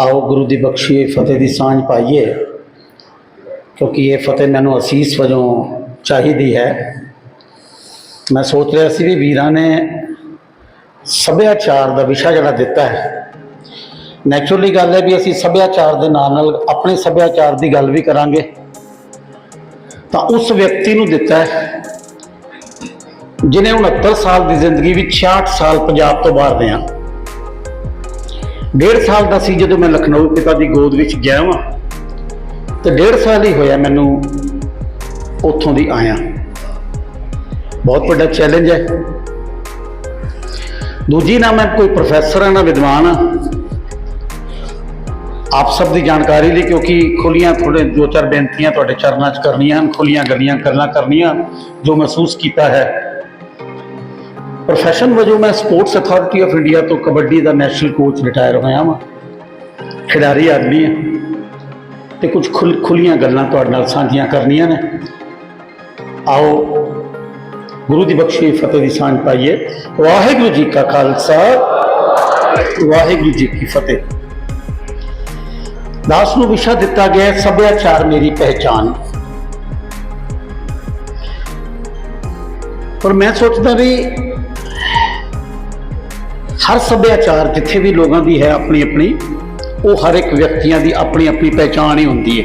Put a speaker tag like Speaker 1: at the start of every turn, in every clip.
Speaker 1: ਆਓ ਗੁਰੂ ਦੀ ਬਖਸ਼ੀ ਫਤਿਹ ਦੀ ਸਾਂਝ ਪਾਈਏ, ਕਿਉਂਕਿ ਇਹ ਫਤਿਹ ਮੈਨੂੰ ਅਸੀਸ ਵਜੋਂ ਚਾਹੀਦੀ ਹੈ। ਮੈਂ ਸੋਚ ਰਿਹਾ ਸੀ ਵੀ ਵੀਰਾਂ ਨੇ ਸੱਭਿਆਚਾਰ ਦਾ ਵਿਸ਼ਾ ਜਿਹੜਾ ਦਿੱਤਾ ਹੈ ਨੈਚੁਰਲੀ ਗੱਲ ਹੈ ਵੀ ਅਸੀਂ ਸੱਭਿਆਚਾਰ ਦੇ ਨਾਲ ਨਾਲ ਆਪਣੇ ਸੱਭਿਆਚਾਰ ਦੀ ਗੱਲ ਵੀ ਕਰਾਂਗੇ। ਤਾਂ ਉਸ ਵਿਅਕਤੀ ਨੂੰ ਦਿੱਤਾ ਹੈ ਜਿਨੇ 69 ਸਾਲ ਦੀ ਜ਼ਿੰਦਗੀ ਵਿੱਚ 66 ਸਾਲ ਪੰਜਾਬ ਤੋਂ ਬਾਹਰ ਰਿਹਾ। ਡੇਢ ਸਾਲ ਦਾ ਸੀ ਜਦੋਂ ਮੈਂ ਲਖਨਊ ਪਿਤਾ ਦੀ ਗੋਦ ਵਿੱਚ ਗਿਆ ਵਾਂ। ਤੇ ਡੇਢ ਸਾਲ ਹੀ ਹੋਇਆ ਮੈਨੂੰ ਉੱਥੋਂ ਦੀ ਆਇਆ। ਬਹੁਤ ਵੱਡਾ ਚੈਲੰਜ ਹੈ। ਦੂਜੀ ਨਾ ਮੈਂ ਕੋਈ ਪ੍ਰੋਫੈਸਰ ਹਾਂ, ਨਾ ਵਿਦਵਾਨ ਹਾਂ। ਆਪ ਸਭ ਦੀ ਜਾਣਕਾਰੀ ਲਈ ਕਿਉਂਕਿ ਖੁੱਲੀਆਂ ਥੋੜੇ ਦੋ ਚਾਰ ਬੇਨਤੀਆਂ ਤੁਹਾਡੇ ਚਰਨਾਂ 'ਚ ਕਰਨੀਆਂ ਹਨ, ਖੁੱਲੀਆਂ ਗੱਲਾਂ ਕਰਨਾ ਕਰਨੀਆਂ ਜੋ ਮਹਿਸੂਸ ਕੀਤਾ ਹੈ। ਪ੍ਰੋਫੈਸ਼ਨ ਵਜੋਂ ਮੈਂ ਸਪੋਰਟਸ ਅਥਾਰਟੀ ਆਫ ਇੰਡੀਆ ਤੋਂ ਕਬੱਡੀ ਦਾ ਨੈਸ਼ਨਲ ਕੋਚ ਰਿਟਾਇਰ ਹੋਇਆ ਹਾਂ ਖਿਡਾਰੀ ਆਦਮੀ ਹਾਂ ਤੇ ਕੁਝ ਖੁੱਲੀਆਂ ਗੱਲਾਂ ਤੁਹਾਡੇ ਨਾਲ ਸਾਂਝੀਆਂ ਕਰਨੀਆਂ ਨੇ। ਆਓ, ਗੁਰੂ ਦੀ ਬਖਸ਼ੀ ਫਤਿਹ ਦੀ ਸਾਂਝ ਪਾਈਏ। ਵਾਹਿਗੁਰੂ ਜੀ ਕਾ ਖਾਲਸਾ, ਵਾਹਿਗੁਰੂ ਜੀ ਕੀ ਫਤਿਹ। ਦਾਸ ਨੂੰ ਵਿਸ਼ਾ ਦਿੱਤਾ ਗਿਆ ਸੱਭਿਆਚਾਰ ਮੇਰੀ ਪਹਿਚਾਨ ਪਰ ਮੈਂ ਸੋਚਦਾ ਵੀ ਹਰ ਸੱਭਿਆਚਾਰ ਜਿੱਥੇ ਵੀ ਲੋਕਾਂ ਦੀ ਹੈ ਆਪਣੀ ਆਪਣੀ, ਉਹ ਹਰ ਇੱਕ ਵਿਅਕਤੀਆਂ ਦੀ ਆਪਣੀ ਆਪਣੀ ਪਹਿਚਾਨ ਹੀ ਹੁੰਦੀ ਹੈ।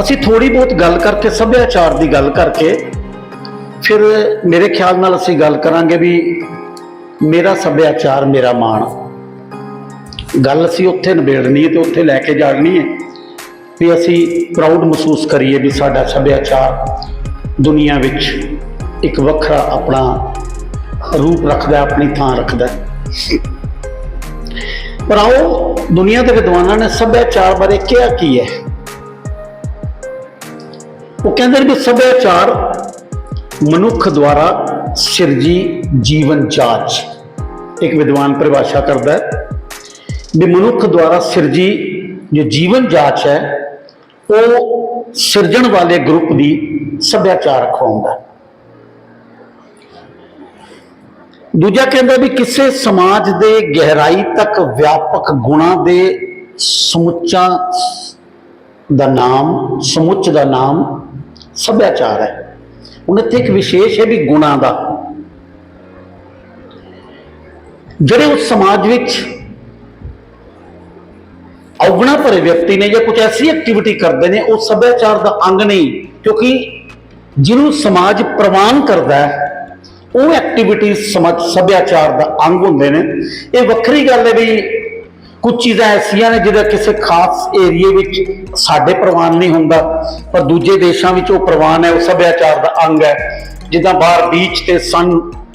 Speaker 1: ਅਸੀਂ ਥੋੜੀ ਬਹੁਤ ਗੱਲ ਕਰਕੇ, ਸੱਭਿਆਚਾਰ ਦੀ ਗੱਲ ਕਰਕੇ ਫਿਰ ਮੇਰੇ ਖਿਆਲ ਨਾਲ ਅਸੀਂ ਗੱਲ ਕਰਾਂਗੇ ਵੀ ਮੇਰਾ ਸੱਭਿਆਚਾਰ, ਮੇਰਾ ਮਾਣ। ਗੱਲ ਅਸੀਂ ਉੱਥੇ ਨਿਬੇੜਨੀ ਹੈ ਤੇ ਉੱਥੇ ਲੈ ਕੇ ਜਾਣੀ ਹੈ ਵੀ ਅਸੀਂ ਪ੍ਰਾਊਡ ਮਹਿਸੂਸ ਕਰੀਏ ਵੀ ਸਾਡਾ ਸੱਭਿਆਚਾਰ ਦੁਨੀਆ ਵਿੱਚ ਇੱਕ ਵੱਖਰਾ ਆਪਣਾ ਰੂਪ ਰੱਖਦਾ, ਆਪਣੀ ਥਾਂ ਰੱਖਦਾ। ਪਰ ਆਓ, ਦੁਨੀਆ ਦੇ ਵਿਦਵਾਨਾਂ ਨੇ ਸੱਭਿਆਚਾਰ ਬਾਰੇ ਕਿਹਾ ਕੀ ਹੈ? ਉਹ ਕਹਿੰਦੇ ਨੇ ਵੀ ਸੱਭਿਆਚਾਰ ਮਨੁੱਖ ਦੁਆਰਾ ਸਿਰਜੀ ਜੀਵਨ ਜਾਚ। ਇੱਕ ਵਿਦਵਾਨ ਪਰਿਭਾਸ਼ਾ ਕਰਦਾ ਹੈ ਵੀ ਮਨੁੱਖ ਦੁਆਰਾ ਸਿਰਜੀ ਜੋ ਜੀਵਨ ਜਾਚ ਹੈ, ਉਹ ਸਿਰਜਣ ਵਾਲੇ ਗਰੁੱਪ ਦੀ ਸੱਭਿਆਚਾਰ ਖਵਾਉਂਦਾ ਹੈ ਦੂਜਾ ਕਹਿੰਦਾ ਵੀ ਕਿਸੇ ਸਮਾਜ ਦੇ ਗਹਿਰਾਈ ਤੱਕ ਵਿਆਪਕ ਗੁਣਾ ਦੇ ਸਮੁੱਚਾ ਦਾ ਨਾਮ, ਸਮੁੱਚ ਦਾ ਨਾਮ ਸੱਭਿਆਚਾਰ ਹੈ। ਹੁਣ ਇੱਥੇ ਇੱਕ ਵਿਸ਼ੇਸ਼ ਹੈ ਵੀ ਗੁਣਾ ਦਾ। ਜਿਹੜੇ ਉਸ ਸਮਾਜ ਵਿੱਚ ਔਗਣਾ ਭਰੇ ਵਿਅਕਤੀ ਨੇ ਜਾਂ ਕੁਝ ਐਸੀ ਐਕਟੀਵਿਟੀ ਕਰਦੇ ਨੇ, ਉਹ ਸੱਭਿਆਚਾਰ ਦਾ ਅੰਗ ਨਹੀਂ, ਕਿਉਂਕਿ ਜਿਹਨੂੰ ਸਮਾਜ ਪ੍ਰਵਾਨ ਕਰਦਾ ਹੈ ਉਹ ਐਕਟੀਵਿਟੀ ਸਮਾਜ ਸੱਭਿਆਚਾਰ ਦਾ ਅੰਗ ਹੁੰਦੇ ਨੇ। ਇਹ ਵੱਖਰੀ ਗੱਲ ਹੈ ਵੀ ਕੁਝ ਚੀਜ਼ਾਂ ਐਸੀਆਂ ਨੇ ਜਿਹਦਾ ਕਿਸੇ ਖਾਸ ਏਰੀਏ ਵਿੱਚ ਸਾਡੇ ਪ੍ਰਵਾਨ ਨਹੀਂ ਹੁੰਦਾ, ਪਰ ਦੂਜੇ ਦੇਸ਼ਾਂ ਵਿੱਚ ਉਹ ਪ੍ਰਵਾਨ ਹੈ, ਉਹ ਸੱਭਿਆਚਾਰ ਦਾ ਅੰਗ ਹੈ। ਜਿੱਦਾਂ ਬਾਹਰ ਬੀਚ ਤੇ ਸਨ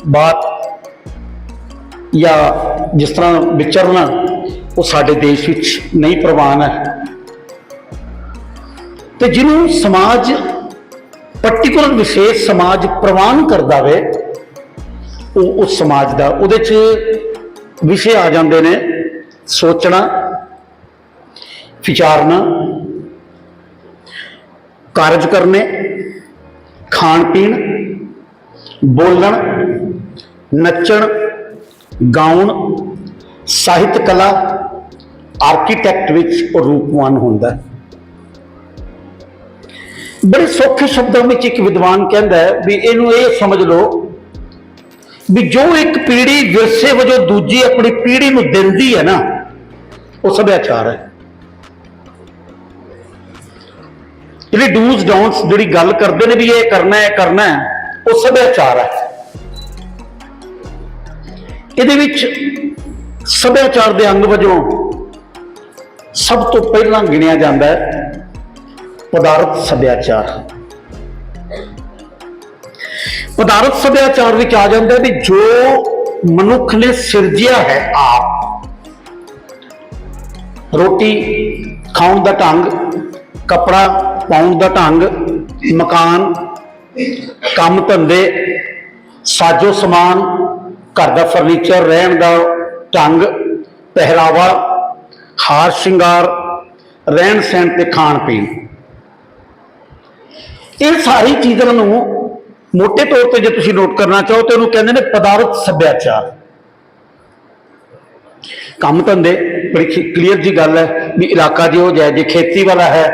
Speaker 1: ਬਾਤ ਜਾਂ ਜਿਸ ਤਰ੍ਹਾਂ ਵਿਚਰਨਾ, ਉਹ ਸਾਡੇ ਦੇਸ਼ ਵਿੱਚ ਨਹੀਂ ਪ੍ਰਵਾਨ ਹੈ। ਤੇ ਜਿਹਨੂੰ ਸਮਾਜ ਪਾਰਟਿਕੂਲਰ ਵਿਸ਼ੇਸ਼ ਸਮਾਜ ਪ੍ਰਵਾਨ ਕਰਦਾ ਵੇ ਉਹ ਉਸ ਸਮਾਜ ਦਾ, ਉਹਦੇ 'ਚ ਵਿਸ਼ੇ ਆ ਜਾਂਦੇ ਨੇ। ਸੋਚਣਾ, ਵਿਚਾਰਨਾ, ਕਾਰਜ ਕਰਨੇ, ਖਾਣ ਪੀਣ, ਬੋਲਣ, ਨੱਚਣ, ਗਾਉਣ, ਸਾਹਿਤ ਕਲਾ, ਆਰਕੀਟੈਕਟ ਵਿੱਚ ਰੂਪਵਾਨ ਹੁੰਦਾ। ਹੈ ਬੜੇ ਸੌਖੇ ਸ਼ਬਦਾਂ ਵਿੱਚ ਇੱਕ ਵਿਦਵਾਨ ਕਹਿੰਦਾ ਹੈ ਵੀ ਇਹਨੂੰ ਇਹ ਸਮਝ ਲਓ ਵੀ ਜੋ ਇੱਕ ਪੀੜ੍ਹੀ ਵਿਰਸੇ ਵਜੋਂ ਦੂਜੀ ਆਪਣੀ ਪੀੜ੍ਹੀ ਨੂੰ ਦਿੰਦੀ ਹੈ ਨਾ, ਉਹ ਸੱਭਿਆਚਾਰ ਹੈ। ਜਿਹੜੀ ਡੂਜ਼ ਡੋਨਟਸ ਜਿਹੜੀ ਗੱਲ ਕਰਦੇ ਨੇ ਵੀ ਇਹ ਕਰਨਾ ਹੈ ਕਰਨਾ ਹੈ, ਉਹ ਸੱਭਿਆਚਾਰ ਹੈ। ਇਹਦੇ ਵਿੱਚ ਸੱਭਿਆਚਾਰ ਦੇ ਅੰਗ ਵਜੋਂ ਸਭ ਤੋਂ ਪਹਿਲਾਂ ਗਿਣਿਆ ਜਾਂਦਾ ਹੈ ਪਦਾਰਥ ਸੱਭਿਆਚਾਰ। ਪਦਾਰਥ ਸੱਭਿਆਚਾਰ ਵਿੱਚ ਆ ਜਾਂਦਾ ਵੀ ਜੋ ਮਨੁੱਖ ਨੇ ਸਿਰਜਿਆ ਹੈ ਆਪ, ਰੋਟੀ ਖਾਣ ਦਾ ਢੰਗ, ਕਪੜਾ ਪਾਉਣ ਦਾ ਢੰਗ, ਮਕਾਨ, ਕੰਮ ਧੰਦੇ, ਸਾਜੋ ਸਮਾਨ, ਘਰ ਦਾ ਫਰਨੀਚਰ ਰਹਿਣ ਦਾ ਢੰਗ, ਪਹਿਰਾਵਾ, ਹਾਰ ਸ਼ਿੰਗਾਰ, ਰਹਿਣ ਸਹਿਣ ਤੇ ਖਾਣ ਪੀਣ। ਇਹ ਸਾਰੀ ਚੀਜ਼ਾਂ ਨੂੰ ਮੋٹے ਤੌਰ ਤੇ ਜੇ ਤੁਸੀਂ ਨੋਟ ਕਰਨਾ ਚਾਹੋ ਤੇ ਉਹਨੂੰ ਕਹਿੰਦੇ ਨੇ ਪਦਾਰਥ ਸੱਭਿਆਚਾਰ। ਕੰਮ ਧੰਦੇ, ਬੜੀ ਕਲੀਅਰ ਜੀ ਗੱਲ ਹੈ ਵੀ ਇਲਾਕਾ ਜਿਹੋ ਜਿਹਾ ਜੇ ਖੇਤੀ ਵਾਲਾ ਹੈ,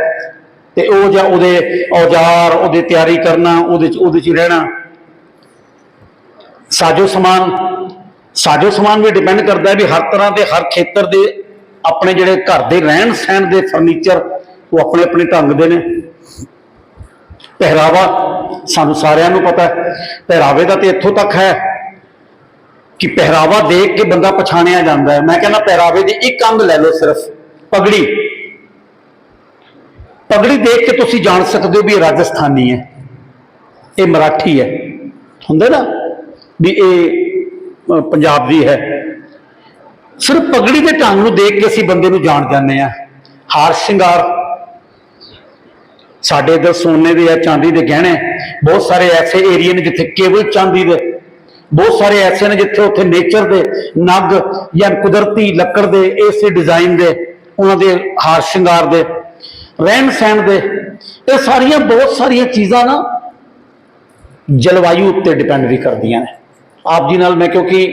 Speaker 1: ਤੇ ਉਹ ਜਾਂ ਉਹਦੇ ਔਜ਼ਾਰ, ਉਹਦੇ ਤਿਆਰੀ ਕਰਨਾ, ਉਹਦੇ ਚ ਉਹਦੇ ਚ ਰਹਿਣਾ। ਸਾਜੋ ਸਮਾਨ ਸਾਜੋ ਸਮਾਨ ਵੀ ਡਿਪੈਂਡ ਕਰਦਾ ਹੈ ਵੀ ਹਰ ਤਰ੍ਹਾਂ ਦੇ ਹਰ ਖੇਤਰ ਦੇ ਆਪਣੇ ਜਿਹੜੇ ਘਰ ਦੇ ਰਹਿਣ ਸਹਿਣ ਦੇ ਫਰਨੀਚਰ ਉਹ ਆਪਣੇ ਆਪਣੇ ਢੰਗ ਦੇ ਨੇ। ਪਹਿਰਾਵਾ ਸਾਨੂੰ ਸਾਰਿਆਂ ਨੂੰ ਪਤਾ ਹੈ। ਪਹਿਰਾਵੇ ਦਾ ਤੇ ਇੱਥੋਂ ਤੱਕ ਹੈ ਕਿ ਪਹਿਰਾਵਾ ਦੇਖ ਕੇ ਬੰਦਾ ਪਛਾਣਿਆ ਜਾਂਦਾ ਹੈ। ਮੈਂ ਕਹਿੰਦਾ ਪਹਿਰਾਵੇ ਦੀ ਇੱਕ ਅੰਗ ਲੈ ਲਓ ਸਿਰਫ, ਪਗੜੀ। ਪਗੜੀ ਦੇਖ ਕੇ ਤੁਸੀਂ ਜਾਣ ਸਕਦੇ ਹੋ ਵੀ ਇਹ ਰਾਜਸਥਾਨੀ ਹੈ, ਇਹ ਮਰਾਠੀ ਹੈ। ਹੁੰਦਾ ਨਾ ਵੀ ਇਹ ਪੰਜਾਬ ਦੀ ਹੈ। ਸਿਰਫ ਪਗੜੀ ਦੇ ਢੰਗ ਨੂੰ ਦੇਖ ਕੇ ਅਸੀਂ ਬੰਦੇ ਨੂੰ ਜਾਣ ਜਾਂਦੇ ਆ ਹਾਰ ਸ਼ਿੰਗਾਰ ਸਾਡੇ ਇਧਰ ਸੋਨੇ ਦੇ ਆ ਚਾਂਦੀ ਦੇ ਗਹਿਣੇ, ਬਹੁਤ ਸਾਰੇ ਐਸੇ ਏਰੀਏ ਨੇ ਜਿੱਥੇ ਕੇਵਲ ਚਾਂਦੀ ਦੇ, ਬਹੁਤ ਸਾਰੇ ਐਸੇ ਨੇ ਜਿੱਥੇ ਉੱਥੇ ਨੇਚਰ ਦੇ ਨਗ ਜਾਂ ਕੁਦਰਤੀ ਲੱਕੜ ਦੇ ਇਸੇ ਡਿਜ਼ਾਈਨ ਦੇ, ਉਹਨਾਂ ਦੇ ਹਾਰ ਸ਼ਿੰਗਾਰ ਦੇ, ਰਹਿਣ ਸਹਿਣ ਦੇ, ਇਹ ਸਾਰੀਆਂ ਬਹੁਤ ਸਾਰੀਆਂ ਚੀਜ਼ਾਂ ਨਾ ਜਲਵਾਯੂ ਉੱਤੇ ਡਿਪੈਂਡ ਵੀ ਕਰਦੀਆਂ ਨੇ। ਆਪ ਜੀ ਨਾਲ ਮੈਂ ਕਿਉਂਕਿ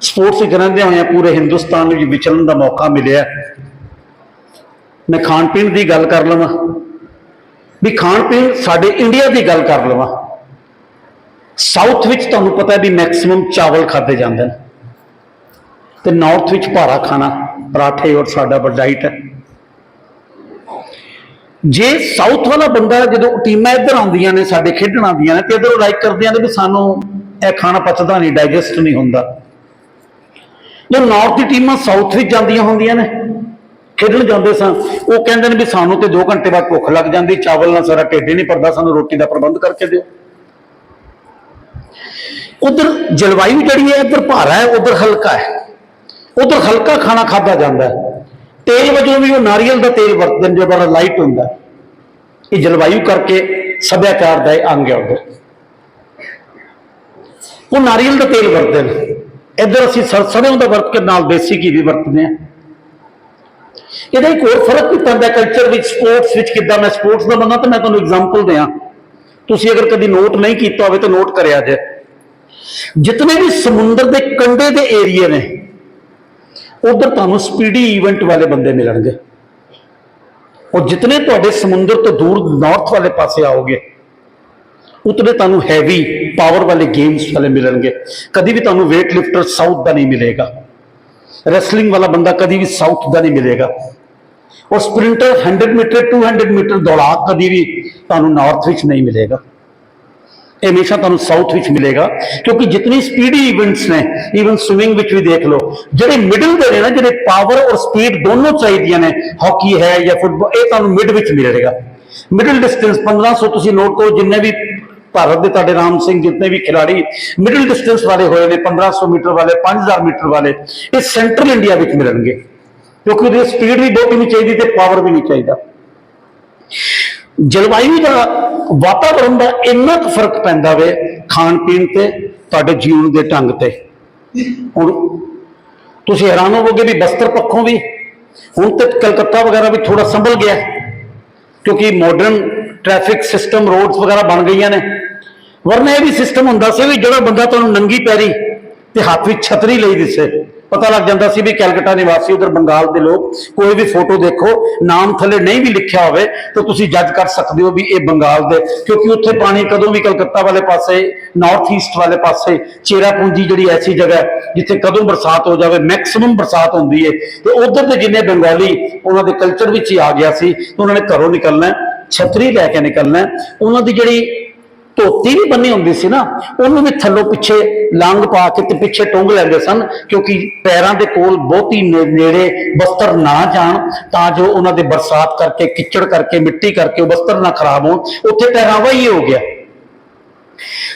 Speaker 1: ਸਪੋਰਟਸ ਵਿੱਚ ਰਹਿੰਦੇ ਹੋਏ ਪੂਰੇ ਹਿੰਦੁਸਤਾਨ ਵਿੱਚ ਵਿਚਰਨ ਦਾ ਮੌਕਾ ਮਿਲਿਆ। ਮੈਂ ਖਾਣ ਪੀਣ ਦੀ ਗੱਲ ਕਰ ਲਵਾਂ। ਵੀ ਖਾਣ ਪੀਣ ਸਾਡੇ ਇੰਡੀਆ ਦੀ ਗੱਲ ਕਰ ਲਵਾਂ। ਸਾਊਥ ਵਿੱਚ ਤੁਹਾਨੂੰ ਪਤਾ ਹੈ ਵੀ ਮੈਕਸਿਮਮ ਚਾਵਲ ਖਾਦੇ ਜਾਂਦੇ ਨੇ। ਤੇ ਨਾਰਥ ਵਿੱਚ ਭਾਰਾ ਖਾਣਾ, ਪਰਾਠੇ ਔਰ ਸਾਡਾ ਡਾਈਟ ਹੈ। ਜੇ ਸਾਊਥ ਵਾਲਾ ਬੰਦਾ ਜਦੋਂ ਟੀਮਾਂ ਇੱਧਰ ਆਉਂਦੀਆਂ ਨੇ, ਸਾਡੇ ਖੇਡਣ ਆਉਂਦੀਆਂ ਨੇ, ਤੇ ਇੱਧਰ ਲਾਈਕ ਕਰਦੀਆਂ ਨੇ ਵੀ ਸਾਨੂੰ ਇਹ ਖਾਣਾ ਪਚਦਾ ਨਹੀਂ ਡਾਈਜੈਸਟ ਨਹੀਂ ਹੁੰਦਾ। ਜੋ ਨਾਰਥ ਦੀ ਟੀਮਾਂ ਸਾਊਥ ਵਿੱਚ ਜਾਂਦੀਆਂ ਹੁੰਦੀਆਂ ਨੇ ਖੇਡਣ ਜਾਂਦੇ ਸਾਂ, ਉਹ ਕਹਿੰਦੇ ਨੇ ਵੀ ਸਾਨੂੰ ਤੇ 2 ਘੰਟੇ ਬਾਅਦ ਭੁੱਖ ਲੱਗ ਜਾਂਦੀ, ਚਾਵਲ ਨਾਲ ਸਾਰਾ ਢਿੱਡ ਨਹੀਂ ਭਰਦਾ, ਸਾਨੂੰ ਰੋਟੀ ਦਾ ਪ੍ਰਬੰਧ ਕਰਕੇ ਦਿਓ। ਉਧਰ ਜਲਵਾਯੂ ਜਿਹੜੀ ਹੈ, ਇੱਧਰ ਭਾਰਾ ਹੈ, ਉਧਰ ਹਲਕਾ ਹੈ। ਉਧਰ ਹਲਕਾ ਖਾਣਾ ਖਾਦਾ ਜਾਂਦਾ ਹੈ। ਤੇਲ ਵਜੋਂ ਵੀ ਉਹ ਨਾਰੀਅਲ ਦਾ ਤੇਲ ਵਰਤਦੇ ਨੇ, ਜੋ ਬੜਾ ਲਾਈਟ ਹੁੰਦਾ ਇਹ ਜਲਵਾਯੂ ਕਰਕੇ ਸੱਭਿਆਚਾਰ ਦਾ ਇਹ ਅੰਗ ਹੈ ਉਧਰ। ਉਹ ਨਾਰੀਅਲ ਦਾ ਤੇਲ ਵਰਤਦੇ ਨੇ। ਇੱਧਰ ਅਸੀਂ ਸਰਸੋਂ ਦਾ ਵਰਤ ਕੇ ਨਾਲ ਦੇਸੀ ਘੀ ਵੀ ਵਰਤਦੇ ਹਾਂ। ਇਹਦਾ ਇੱਕ ਹੋਰ ਫ਼ਰਕ ਵੀ ਪੈਂਦਾ ਕਲਚਰ ਵਿੱਚ ਸਪੋਰਟਸ ਵਿੱਚ ਕਿੱਦਾਂ ਮੈਂ ਸਪੋਰਟਸ ਦਾ ਬੰਦਾ ਤਾਂ ਮੈਂ ਤੁਹਾਨੂੰ ਐਗਜ਼ਾਮਪਲ ਦਿਆਂ। ਤੁਸੀਂ ਅਗਰ ਕਦੀ ਨੋਟ ਨਹੀਂ ਕੀਤਾ ਹੋਵੇ ਤਾਂ ਨੋਟ ਕਰਿਆ ਜੇ ਜਿਤਨੇ ਵੀ ਸਮੁੰਦਰ ਦੇ ਕੰਢੇ ਦੇ ਏਰੀਏ ਨੇ, ਉਧਰ ਤੁਹਾਨੂੰ ਸਪੀਡੀ ਇਵੈਂਟ ਵਾਲੇ ਬੰਦੇ ਮਿਲਣਗੇ। ਔਰ ਜਿਤਨੇ ਤੁਹਾਡੇ ਸਮੁੰਦਰ ਤੋਂ ਦੂਰ ਨਾਰਥ ਵਾਲੇ ਪਾਸੇ ਆਓਗੇ, ਉਤਨੇ ਤੁਹਾਨੂੰ ਹੈਵੀ ਪਾਵਰ ਵਾਲੇ ਗੇਮਸ ਵਾਲੇ ਮਿਲਣਗੇ। ਕਦੀ ਵੀ ਤੁਹਾਨੂੰ weight ਲਿਫਟਰ ਸਾਊਥ ਦਾ ਨਹੀਂ ਮਿਲੇਗਾ। ਰੈਸਲਿੰਗ ਵਾਲਾ ਬੰਦਾ ਕਦੀ ਵੀ ਸਾਊਥ ਦਾ ਨਹੀਂ ਮਿਲੇਗਾ। ਔਰ ਸਪ੍ਰਿੰਟਰ 100 ਮੀਟਰ 200 ਮੀਟਰ ਦੌੜਾ ਕਦੀ ਵੀ ਤੁਹਾਨੂੰ ਨਾਰਥ ਵਿੱਚ ਨਹੀਂ ਮਿਲੇਗਾ। ਇਹ ਹਮੇਸ਼ਾ ਤੁਹਾਨੂੰ ਸਾਊਥ ਵਿੱਚ ਮਿਲੇਗਾ। ਕਿਉਂਕਿ ਜਿਤਨੀ ਸਪੀਡੀ ਇਵੈਂਟਸ ਨੇ ਈਵਨ ਸਵਿਮਿੰਗ ਵਿੱਚ ਵੀ ਦੇਖ ਲਓ, ਜਿਹੜੇ ਮਿਡਲ ਦੇ ਨੇ ਨਾ, ਜਿਹੜੇ ਪਾਵਰ ਔਰ ਸਪੀਡ ਦੋਨੋਂ ਚਾਹੀਦੀਆਂ ਨੇ ਹਾਕੀ ਹੈ ਜਾਂ ਫੁੱਟਬਾਲ ਇਹ ਤੁਹਾਨੂੰ ਮਿਡ ਵਿੱਚ ਮਿਲੇਗਾ। ਮਿਡਲ ਡਿਸਟੈਂਸ 1500 ਤੁਸੀਂ ਨੋਟ ਕਰੋ, ਜਿੰਨੇ ਵੀ ਭਾਰਤ ਦੇ ਤੁਹਾਡੇ ਰਾਮ ਸਿੰਘ ਜਿੰਨੇ ਵੀ ਖਿਡਾਰੀ ਮਿਡਲ ਡਿਸਟੈਂਸ ਵਾਲੇ ਹੋਏ ਨੇ 1500 ਮੀਟਰ ਵਾਲੇ 5000 ਮੀਟਰ ਵਾਲੇ, ਇਹ ਸੈਂਟਰਲ ਇੰਡੀਆ ਵਿੱਚ ਮਿਲਣਗੇ। ਕਿਉਂਕਿ ਉਹਦੀ ਸਪੀਡ ਵੀ ਬਹੁਤ ਨਹੀਂ ਚਾਹੀਦੀ ਤੇ ਪਾਵਰ ਵੀ ਨਹੀਂ ਚਾਹੀਦਾ। ਜਲਵਾਯੂ ਦਾ ਵਾਤਾਵਰਣ ਦਾ ਇੰਨਾ ਕੁ ਫ਼ਰਕ ਪੈਂਦਾ ਵੇ ਖਾਣ ਪੀਣ ਤੇ, ਤੁਹਾਡੇ ਜੀਵਨ ਦੇ ਢੰਗ ਤੇ। ਹੁਣ ਤੁਸੀਂ ਹੈਰਾਨ ਹੋਵੋਗੇ ਵੀ ਬਸਤਰ ਪੱਖੋਂ ਵੀ, ਹੁਣ ਤੇ ਕਲਕੱਤਾ ਵਗੈਰਾ ਵੀ ਥੋੜਾ ਸੰਭਲ ਗਿਆ। ਕਿਉਂਕਿ ਮਾਡਰਨ ਟ੍ਰੈਫਿਕ ਸਿਸਟਮ ਰੋਡਸ ਵਗੈਰਾ ਬਣ ਗਈਆਂ ਨੇ। ਵਰਨਾ ਇਹ ਵੀ ਸਿਸਟਮ ਹੁੰਦਾ ਸੀ ਵੀ ਜਿਹੜਾ ਬੰਦਾ ਤੁਹਾਨੂੰ ਨੰਗੀ ਪੈਰੀ ਤੇ ਹੱਥ ਵਿੱਚ ਛਤਰੀ ਲਈ ਦਿਸੇ ਪਤਾ ਲੱਗ ਜਾਂਦਾ ਸੀ ਵੀ ਕੈਲਕਟਾ ਨਿਵਾਸੀ ਉਧਰ ਬੰਗਾਲ ਦੇ ਲੋਕ ਕੋਈ ਵੀ ਫੋਟੋ ਦੇਖੋ, ਨਾਮ ਥੱਲੇ ਨਹੀਂ ਵੀ ਲਿਖਿਆ ਹੋਵੇ ਤਾਂ ਤੁਸੀਂ ਜੱਜ ਕਰ ਸਕਦੇ ਹੋ ਵੀ ਇਹ ਬੰਗਾਲ ਦੇ, ਕਿਉਂਕਿ ਉੱਥੇ ਪਾਣੀ ਕਦੋਂ ਵੀ ਕਲਕੱਤਾ ਵਾਲੇ ਪਾਸੇ ਨਾਰਥ ਈਸਟ ਵਾਲੇ ਪਾਸੇ, ਚੇਰਾਪੂੰਜੀ ਜਿਹੜੀ ਐਸੀ ਜਗ੍ਹਾ ਜਿੱਥੇ ਕਦੋਂ ਬਰਸਾਤ ਹੋ ਜਾਵੇ ਮੈਕਸਿਮਮ ਬਰਸਾਤ ਹੁੰਦੀ ਹੈ ਤੇ ਉਧਰ ਦੇ ਜਿੰਨੇ ਬੰਗਾਲੀ, ਉਹਨਾਂ ਦੇ ਕਲਚਰ ਵਿੱਚ ਹੀ ਆ ਗਿਆ ਸੀ, ਉਹਨਾਂ ਨੇ ਘਰੋਂ ਨਿਕਲਣਾ ਛਤਰੀ ਲੈ ਕੇ ਨਿਕਲਣਾ ਉਹਨਾਂ ਦੀ ਜਿਹੜੀ ਧੋਤੀ ਵੀ ਬੰਨੀ ਹੁੰਦੀ ਸੀ ਨਾ, ਉਹਨੂੰ ਵੀ ਥੱਲੋਂ ਪਿੱਛੇ ਲੰਗ ਪਾ ਕੇ ਤੇ ਪਿੱਛੇ ਟੁੰਗ ਲੈਂਦੇ ਸਨ, ਕਿਉਂਕਿ ਪੈਰਾਂ ਦੇ ਕੋਲ ਬਹੁਤੀ ਨੇ- ਨੇੜੇ ਬਸਤਰ ਨਾ ਜਾਣ, ਤਾਂ ਜੋ ਉਹਨਾਂ ਦੇ ਬਰਸਾਤ ਕਰਕੇ, ਕਿੱਚੜ ਕਰਕੇ, ਮਿੱਟੀ ਕਰਕੇ ਉਹ ਬਸਤਰ ਨਾ ਖਰਾਬ ਹੋਣ। ਉੱਥੇ ਪਹਿਰਾਵਾ ਹੀ ਹੋ ਗਿਆ।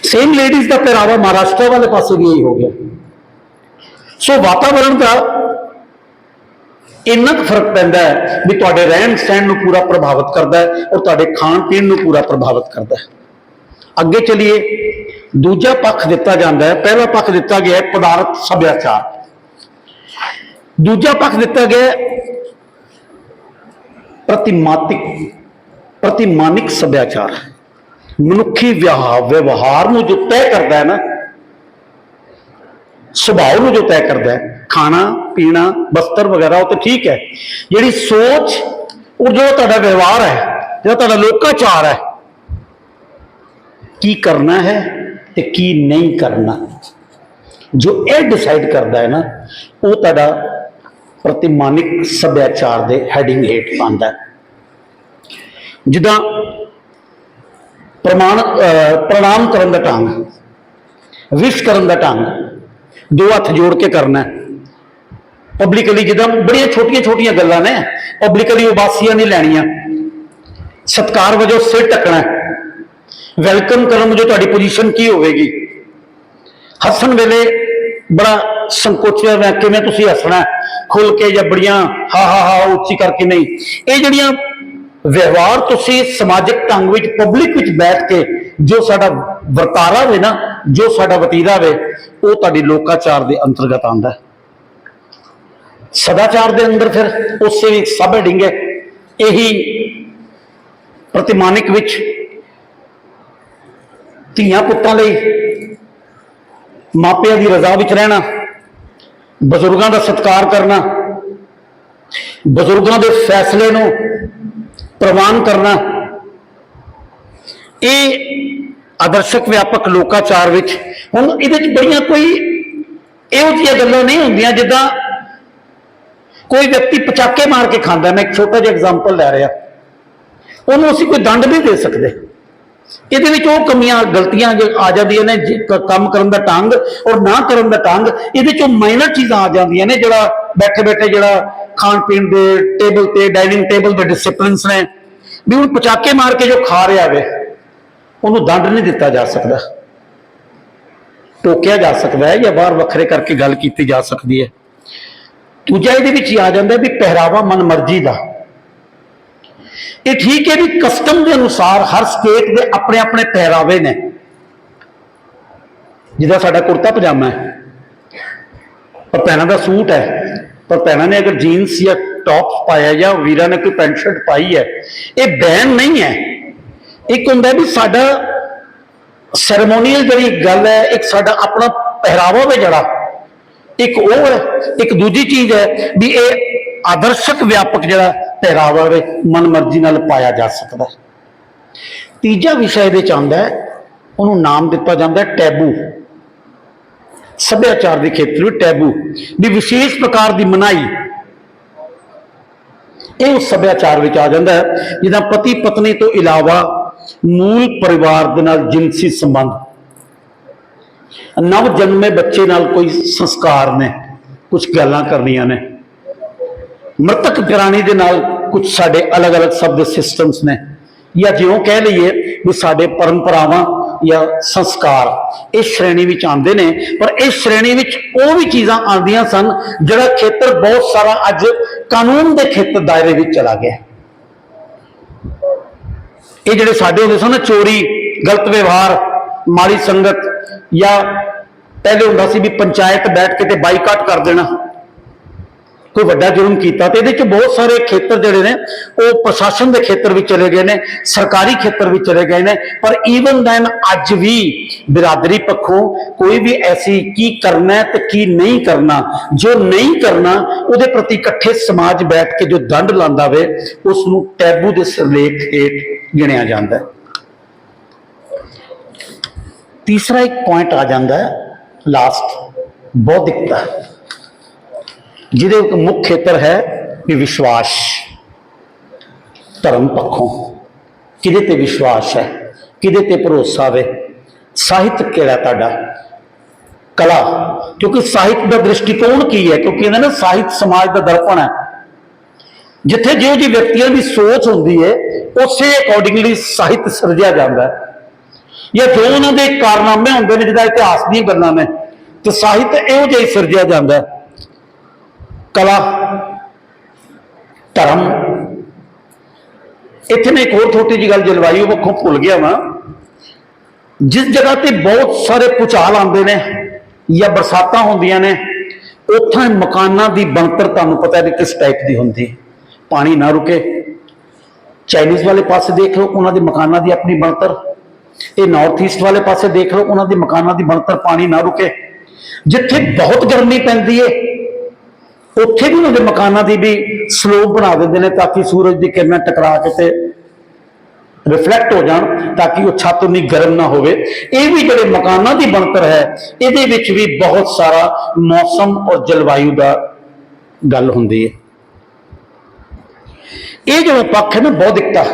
Speaker 1: ਸੇਮ ਲੇਡੀਜ਼ ਦਾ ਪਹਿਰਾਵਾ ਮਹਾਰਾਸ਼ਟਰ ਵਾਲੇ ਪਾਸੇ ਵੀ ਇਹੀ ਹੋ ਗਿਆ। ਸੋ ਵਾਤਾਵਰਣ ਦਾ ਇੰਨਾ ਕੁ ਫ਼ਰਕ ਪੈਂਦਾ ਹੈ ਵੀ ਤੁਹਾਡੇ ਰਹਿਣ ਸਹਿਣ ਨੂੰ ਪੂਰਾ ਪ੍ਰਭਾਵਿਤ ਕਰਦਾ ਹੈ ਔਰ ਤੁਹਾਡੇ ਖਾਣ ਪੀਣ ਨੂੰ ਪੂਰਾ ਪ੍ਰਭਾਵਿਤ ਕਰਦਾ ਹੈ। ਅੱਗੇ ਚਲਿਏ, ਦੂਜਾ ਪੱਖ ਦਿੱਤਾ ਜਾਂਦਾ ਹੈ, ਪਹਿਲਾ ਪੱਖ ਦਿੱਤਾ ਗਿਆ ਹੈ ਪਦਾਰਥ ਸੱਭਿਆਚਾਰ। ਦੂਜਾ ਪੱਖ ਦਿੱਤਾ ਗਿਆ ਪ੍ਰਤੀਮਾਤਿਕ, ਪ੍ਰਤੀਮਾਨਿਕ ਪ੍ਰਤਿਮਾਨਿਕ ਸੱਭਿਆਚਾਰ। ਮਨੁੱਖੀ ਵਿਵਹਾਰ ਵਿਵਹਾਰ ਨੂੰ ਜੋ ਤੈਅ ਕਰਦਾ ਹੈ ਨਾ ਸੁਭਾਅ ਨੂੰ ਜੋ ਤੈਅ ਕਰਦਾ ਹੈ, ਖਾਣਾ, ਪੀਣਾ, ਬਸਤਰ ਵਗੈਰਾ, ਉਹ ਤਾਂ ਠੀਕ ਹੈ। ਜਿਹੜੀ ਸੋਚ, ਉਹ ਜੋ ਤੁਹਾਡਾ ਵਿਵਹਾਰ ਹੈ, ਜਿਹੜਾ ਤੁਹਾਡਾ ਲੋਕਾਚਾਰ ਹੈ, ਕੀ ਕਰਨਾ ਹੈ ਤੇ ਕੀ ਨਹੀਂ ਕਰਨਾ। ਜੋ ਇਹ ਡਿਸਾਈਡ ਕਰਦਾ ਹੈ ਨਾ, ਉਹ ਤੁਹਾਡਾ ਪ੍ਰਤੀਮਾਨਿਕ ਸੱਭਿਆਚਾਰ ਦੇ ਹੈਡਿੰਗ ਹੇਠ ਆਉਂਦਾ ਜਿੱਦਾਂ ਪ੍ਰਮਾਣ ਪ੍ਰਣਾਮ ਕਰਨ ਦਾ ਢੰਗ ਵਿਸ਼ ਕਰਨ ਦਾ ਢੰਗ ਦੋ ਹੱਥ ਜੋੜ ਕੇ ਕਰਨਾ ਪਬਲਿਕਲੀ ਜਿੱਦਾਂ ਬੜੀਆਂ ਛੋਟੀਆਂ ਛੋਟੀਆਂ ਗੱਲਾਂ ਨੇ ਪਬਲਿਕਲੀ ਉਬਾਸੀਆਂ ਨਹੀਂ ਲੈਣੀਆਂ। ਸਤਕਾਰ ਵਜੋਂ ਸਿਰ ਟਕਣਾ ਵੈਲਕਮ ਕਰਨ ਵਜੋਂ ਤੁਹਾਡੀ ਪੋਜੀਸ਼ਨ ਕੀ ਹੋਵੇਗੀ? ਹੱਸਣ ਵੇਲੇ ਬੜਾ ਸੰਕੋਚਿਆ ਹੋਇਆ ਕਿਵੇਂ ਤੁਸੀਂ ਹੱਸਣਾ ਖੁੱਲ ਕੇ ਜਾਂ ਬੜੀਆਂ ਹਾ ਹਾ ਹਾ ਉੱਚੀ ਕਰਕੇ ਨਹੀਂ। ਇਹ ਜਿਹੜੀਆਂ ਵਿਵਹਾਰ ਤੁਸੀਂ ਸਮਾਜਿਕ ਢੰਗ ਵਿੱਚ ਪਬਲਿਕ ਵਿੱਚ ਬੈਠ ਕੇ ਜੋ ਸਾਡਾ ਵਰਤਾਰਾ ਵੇ ਨਾ, ਜੋ ਸਾਡਾ ਵਤੀਰਾ ਵੇ, ਉਹ ਤੁਹਾਡੀ ਲੋਕਾਚਾਰ ਦੇ ਅੰਤਰਗਤ ਆਉਂਦਾ ਸਦਾਚਾਰ ਦੇ ਅੰਦਰ ਫਿਰ ਉਸੇ ਵੀ ਸਭ ਡਿੰਗੇ, ਇਹੀ ਪ੍ਰਤਿਮਾਨਿਕ ਵਿੱਚ ਧੀਆਂ ਪੁੱਤਾਂ ਲਈ ਮਾਪਿਆਂ ਦੀ ਰਜ਼ਾ ਵਿੱਚ ਰਹਿਣਾ, ਬਜ਼ੁਰਗਾਂ ਦਾ ਸਤਿਕਾਰ ਕਰਨਾ, ਬਜ਼ੁਰਗਾਂ ਦੇ ਫੈਸਲੇ ਨੂੰ ਪ੍ਰਵਾਨ ਕਰਨਾ। ਇਹ ਆਦਰਸ਼ਕ ਵਿਆਪਕ ਲੋਕਾਚਾਰ ਵਿੱਚ ਹੁਣ ਇਹਦੇ ਵਿੱਚ ਬੜੀਆਂ ਕੋਈ ਇਹੋ ਜਿਹੀਆਂ ਗੱਲਾਂ ਨਹੀਂ ਹੁੰਦੀਆਂ ਜਿੱਦਾਂ ਕੋਈ ਵਿਅਕਤੀ ਪਚਾਕੇ ਮਾਰ ਕੇ ਖਾਂਦਾ। ਮੈਂ ਇੱਕ ਛੋਟਾ ਜਿਹਾ ਐਗਜ਼ਾਮਪਲ ਲੈ ਰਿਹਾ। ਉਹਨੂੰ ਅਸੀਂ ਕੋਈ ਦੰਡ ਨਹੀਂ ਦੇ ਸਕਦੇ। ਇਹਦੇ ਵਿੱਚ ਉਹ ਕਮੀਆਂ, ਗਲਤੀਆਂ ਜੋ ਆ ਜਾਂਦੀਆਂ ਨੇ ਕੰਮ ਕਰਨ ਦਾ ਢੰਗ ਔਰ ਨਾ ਕਰਨ ਦਾ ਢੰਗ, ਇਹਦੇ ਚੋਂ ਮਾਈਨਰ ਚੀਜ਼ਾਂ ਆ ਜਾਂਦੀਆਂ ਨੇ, ਜਿਹੜਾ ਬੈਠੇ ਬੈਠੇ ਜਿਹੜਾ ਖਾਣ ਪੀਣ ਦੇ ਟੇਬਲ ਤੇ ਡਾਈਨਿੰਗ ਟੇਬਲ ਦੇ ਡਿਸਪਲਿਨਸ ਨੇ, ਵੀ ਹੁਣ ਪਚਾਕੇ ਮਾਰ ਕੇ ਜੋ ਖਾ ਰਿਹਾ ਵੇ, ਉਹਨੂੰ ਦੰਡ ਨਹੀਂ ਦਿੱਤਾ ਜਾ ਸਕਦਾ। ਟੋਕਿਆ ਜਾ ਸਕਦਾ ਹੈ ਜਾਂ ਬਾਹਰ ਵੱਖਰੇ ਕਰਕੇ ਗੱਲ ਕੀਤੀ ਜਾ ਸਕਦੀ ਹੈ। ਦੂਜਾ ਇਹਦੇ ਵਿੱਚ ਹੀ ਆ ਜਾਂਦਾ ਵੀ ਪਹਿਰਾਵਾ ਮਨਮਰਜ਼ੀ ਦਾ। ਇਹ ਠੀਕ ਹੈ ਵੀ ਕਸਟਮ ਦੇ ਅਨੁਸਾਰ ਹਰ ਸਟੇਟ ਦੇ ਆਪਣੇ ਆਪਣੇ ਪਹਿਰਾਵੇ ਨੇ। ਜਿਹਦਾ ਸਾਡਾ ਕੁੜਤਾ ਪਜਾਮਾ ਹੈ। ਪਰ ਭੈਣਾਂ ਦਾ ਸੂਟ ਹੈ। ਪਰ ਭੈਣਾਂ ਨੇ ਅਗਰ ਜੀਨਸ ਜਾਂ ਟੌਪ ਪਾਇਆ ਜਾਂ ਵੀਰਾਂ ਨੇ ਕੋਈ ਪੈਂਟ ਸ਼ਰਟ ਪਾਈ ਹੈ, ਇਹ ਬੈਨ ਨਹੀਂ ਹੈ। ਇੱਕ ਹੁੰਦਾ ਵੀ ਸਾਡਾ ਸੈਰੇਮੋਨੀਅਲ ਜਿਹੜੀ ਗੱਲ ਹੈ, ਇੱਕ ਸਾਡਾ ਆਪਣਾ ਪਹਿਰਾਵਾ ਵੇ ਜਿਹੜਾ। ਇੱਕ ਉਹ ਹੈ, ਇੱਕ ਦੂਜੀ ਚੀਜ਼ ਹੈ ਵੀ ਇਹ ਆਦਰਸ਼ਕ ਵਿਆਪਕ ਜਿਹੜਾ ਪਹਿਰਾਵਾ ਵੇ ਮਨਮਰਜ਼ੀ ਨਾਲ ਪਾਇਆ ਜਾ ਸਕਦਾ ਹੈ। ਤੀਜਾ ਵਿਸ਼ਾ ਇਹਦੇ ਚ ਆਉਂਦਾ ਹੈ, ਉਹਨੂੰ ਨਾਮ ਦਿੱਤਾ ਜਾਂਦਾ ਟੈਬੂ। ਸੱਭਿਆਚਾਰ ਦੇ ਖੇਤਰ ਵਿੱਚ ਟੈਬੂ ਵੀ ਵਿਸ਼ੇਸ਼ ਪ੍ਰਕਾਰ ਦੀ ਮਨਾਈ। ਇਹ ਉਸ ਸੱਭਿਆਚਾਰ ਵਿੱਚ ਆ ਜਾਂਦਾ ਹੈ ਜਿੱਦਾਂ ਪਤੀ ਪਤਨੀ ਤੋਂ ਇਲਾਵਾ ਮੂਲ ਪਰਿਵਾਰ ਦੇ ਨਾਲ ਜਿਨਸੀ ਸੰਬੰਧ। ਨਵ ਜਨਮੇ ਬੱਚੇ ਨਾਲ ਕੋਈ ਸੰਸਕਾਰ ਨੇ ਕੁਝ ਗੱਲਾਂ ਕਰਨੀਆਂ ਨੇ। ਮ੍ਰਿਤਕ ਪ੍ਰਾਣੀ ਦੇ ਨਾਲ ਕੁਝ ਸਾਡੇ ਅਲੱਗ-ਅਲੱਗ ਸ਼ਬਦ ਸਿਸਟਮਸ ਨੇ। ਜਾਂ ਜਿਉਂ ਕਹਿ ਲਈਏ ਵੀ ਸਾਡੇ ਪਰੰਪਰਾਵਾਂ ਜਾਂ ਸੰਸਕਾਰ ਇਸ ਸ਼੍ਰੇਣੀ ਵਿੱਚ ਆਉਂਦੇ ਨੇ, ਪਰ ਇਸ ਸ਼੍ਰੇਣੀ ਵਿੱਚ ਉਹ ਵੀ ਚੀਜ਼ਾਂ ਆਉਂਦੀਆਂ ਸਨ ਜਿਹੜਾ ਖੇਤਰ ਬਹੁਤ ਸਾਰਾ ਅੱਜ ਕਾਨੂੰਨ ਦੇ ਖੇਤਰ ਦਾਇਰੇ ਵਿੱਚ ਚਲਾ ਗਿਆ। ਇਹ ਜਿਹੜੇ ਸਾਡੇ ਹੁੰਦੇ ਸਨ ਚੋਰੀ, ਗਲਤ ਵਿਵਹਾਰ, ਮਾੜੀ ਸੰਗਤ ਜਾਂ ਪਹਿਲੇ ਹੁੰਦਾ ਸੀ ਵੀ ਪੰਚਾਇਤ ਬੈਠ ਕੇ ਤੇ ਬਾਈਕਾਟ ਕਰ ਦੇਣਾ। ਕੋਈ ਵੱਡਾ ਜੁਰਮ ਕੀਤਾ ਤੇ ਇਹਦੇ ਚ ਬਹੁਤ ਸਾਰੇ ਖੇਤਰ ਜਿਹੜੇ ਨੇ, ਉਹ ਪ੍ਰਸ਼ਾਸਨ ਦੇ ਖੇਤਰ ਵਿੱਚ ਚਲੇ ਗਏ ਨੇ, ਸਰਕਾਰੀ ਖੇਤਰ ਵਿੱਚ ਚਲੇ ਗਏ ਨੇ, ਪਰ ਈਵਨ ਦੈਨ ਅੱਜ ਵੀ ਬਿਰਾਦਰੀ ਪੱਖੋਂ ਕੋਈ ਵੀ ਐਸੀ ਕੀ ਕਰਨਾ ਹੈ ਤੇ ਕੀ ਨਹੀਂ ਕਰਨਾ, ਜੋ ਨਹੀਂ ਕਰਨਾ, ਉਹਦੇ ਪ੍ਰਤੀ ਇਕੱਠੇ ਸਮਾਜ ਬੈਠ ਕੇ ਜੋ ਦੰਡ ਲਾਉਂਦਾ ਵੇ ਉਸ ਨੂੰ ਟੈਬੂ ਦੇ ਸਿਰਲੇਖ ਹੇਠ ਗਿਣਿਆ ਜਾਂਦਾ ਹੈ। ਤੀਸਰਾ ਇੱਕ ਪੁਆਇੰਟ ਆ ਜਾਂਦਾ ਹੈ ਲਾਸਟ ਬੌਧਿਕਤਾ। ਜਿਹਦੇ ਮੁੱਖ ਖੇਤਰ ਹੈ ਵੀ ਵਿਸ਼ਵਾਸ। ਧਰਮ ਪੱਖੋਂ ਕਿਹਦੇ ਤੇ ਵਿਸ਼ਵਾਸ ਹੈ, ਕਿਹਦੇ ਤੇ ਭਰੋਸਾ ਵੇ? ਸਾਹਿਤ ਕਿਹੜਾ ਤੁਹਾਡਾ? ਕਲਾ। ਕਿਉਂਕਿ ਸਾਹਿਤ ਦਾ ਦ੍ਰਿਸ਼ਟੀਕੋਣ ਕੀ ਹੈ? ਕਿਉਂਕਿ ਇਹਨਾਂ ਨਾ ਸਾਹਿਤ ਸਮਾਜ ਦਾ ਦਰਪਣ ਹੈ। ਜਿੱਥੇ ਜਿਹੋ ਜਿਹੀ ਵਿਅਕਤੀਆਂ ਦੀ ਸੋਚ ਹੁੰਦੀ ਹੈ, ਉਸੇ ਅਕੋਰਡਿੰਗਲੀ ਸਾਹਿਤ ਸਿਰਜਿਆ ਜਾਂਦਾ ਹੈ। ਜਾਂ ਜੋ ਉਹਨਾਂ ਦੇ ਕਾਰਨਾਮੇ ਹੁੰਦੇ ਨੇ ਜਿਹਦਾ ਇਤਿਹਾਸ ਦੀਆਂ ਗੱਲਾਂ ਨੇ, ਤੇ ਸਾਹਿਤ ਇਹੋ ਜਿਹਾ ਹੀ ਸਿਰਜਿਆ ਜਾਂਦਾ ਹੈ। ਕਲਾ, ਧਰਮ। ਇੱਥੇ ਮੈਂ ਇੱਕ ਹੋਰ ਛੋਟੀ ਜਿਹੀ ਗੱਲ ਜਲਵਾਯੂ ਪੱਖੋਂ ਭੁੱਲ ਗਿਆ ਵਾਂ। ਜਿਸ ਜਗ੍ਹਾ ਤੇ ਬਹੁਤ ਸਾਰੇ ਭੂਚਾਲ ਆਉਂਦੇ ਨੇ ਜਾਂ ਬਰਸਾਤਾਂ ਹੁੰਦੀਆਂ ਨੇ, ਉੱਥੇ ਮਕਾਨਾਂ ਦੀ ਬਣਤਰ ਤੁਹਾਨੂੰ ਪਤਾ ਹੈ ਕਿਸ ਟਾਈਪ ਦੀ ਹੁੰਦੀ ਹੈ। ਪਾਣੀ ਨਾ ਰੁਕੇ। ਚਾਈਨੀਜ਼ ਵਾਲੇ ਪਾਸੇ ਦੇਖ ਲਓ, ਉਹਨਾਂ ਦੇ ਮਕਾਨਾਂ ਦੀ ਆਪਣੀ ਬਣਤਰ। ਇਹ ਨਾਰਥ ਈਸਟ ਵਾਲੇ ਪਾਸੇ ਦੇਖ ਲਓ, ਉਹਨਾਂ ਦੇ ਮਕਾਨਾਂ ਦੀ ਬਣਤਰ ਪਾਣੀ ਨਾ ਰੁਕੇ। ਜਿੱਥੇ ਬਹੁਤ ਗਰਮੀ ਪੈਂਦੀ ਏ ਉੱਥੇ ਵੀ ਉਹਨਾਂ ਦੇ ਮਕਾਨਾਂ ਦੀ ਵੀ ਸਲੋਪ ਬਣਾ ਦਿੰਦੇ ਨੇ ਤਾਂ ਕਿ ਸੂਰਜ ਦੀ ਕਿਰਨਾਂ ਟਕਰਾ ਕੇ ਤੇ ਰਿਫਲੈਕਟ ਹੋ ਜਾਣ ਤਾਂ ਕਿ ਉਹ ਛੱਤ ਉਨੀ ਗਰਮ ਨਾ ਹੋਵੇ। ਇਹ ਵੀ ਜਿਹੜੇ ਮਕਾਨਾਂ ਦੀ ਬਣਤਰ ਹੈ, ਇਹਦੇ ਵਿੱਚ ਵੀ ਬਹੁਤ ਸਾਰਾ ਮੌਸਮ ਔਰ ਜਲਵਾਯੂ ਦਾ ਗੱਲ ਹੁੰਦੀ ਹੈ। ਇਹ ਜਿਹੜਾ ਪੱਖ ਹੈ ਨਾ ਬੌਧਿਕਤਾ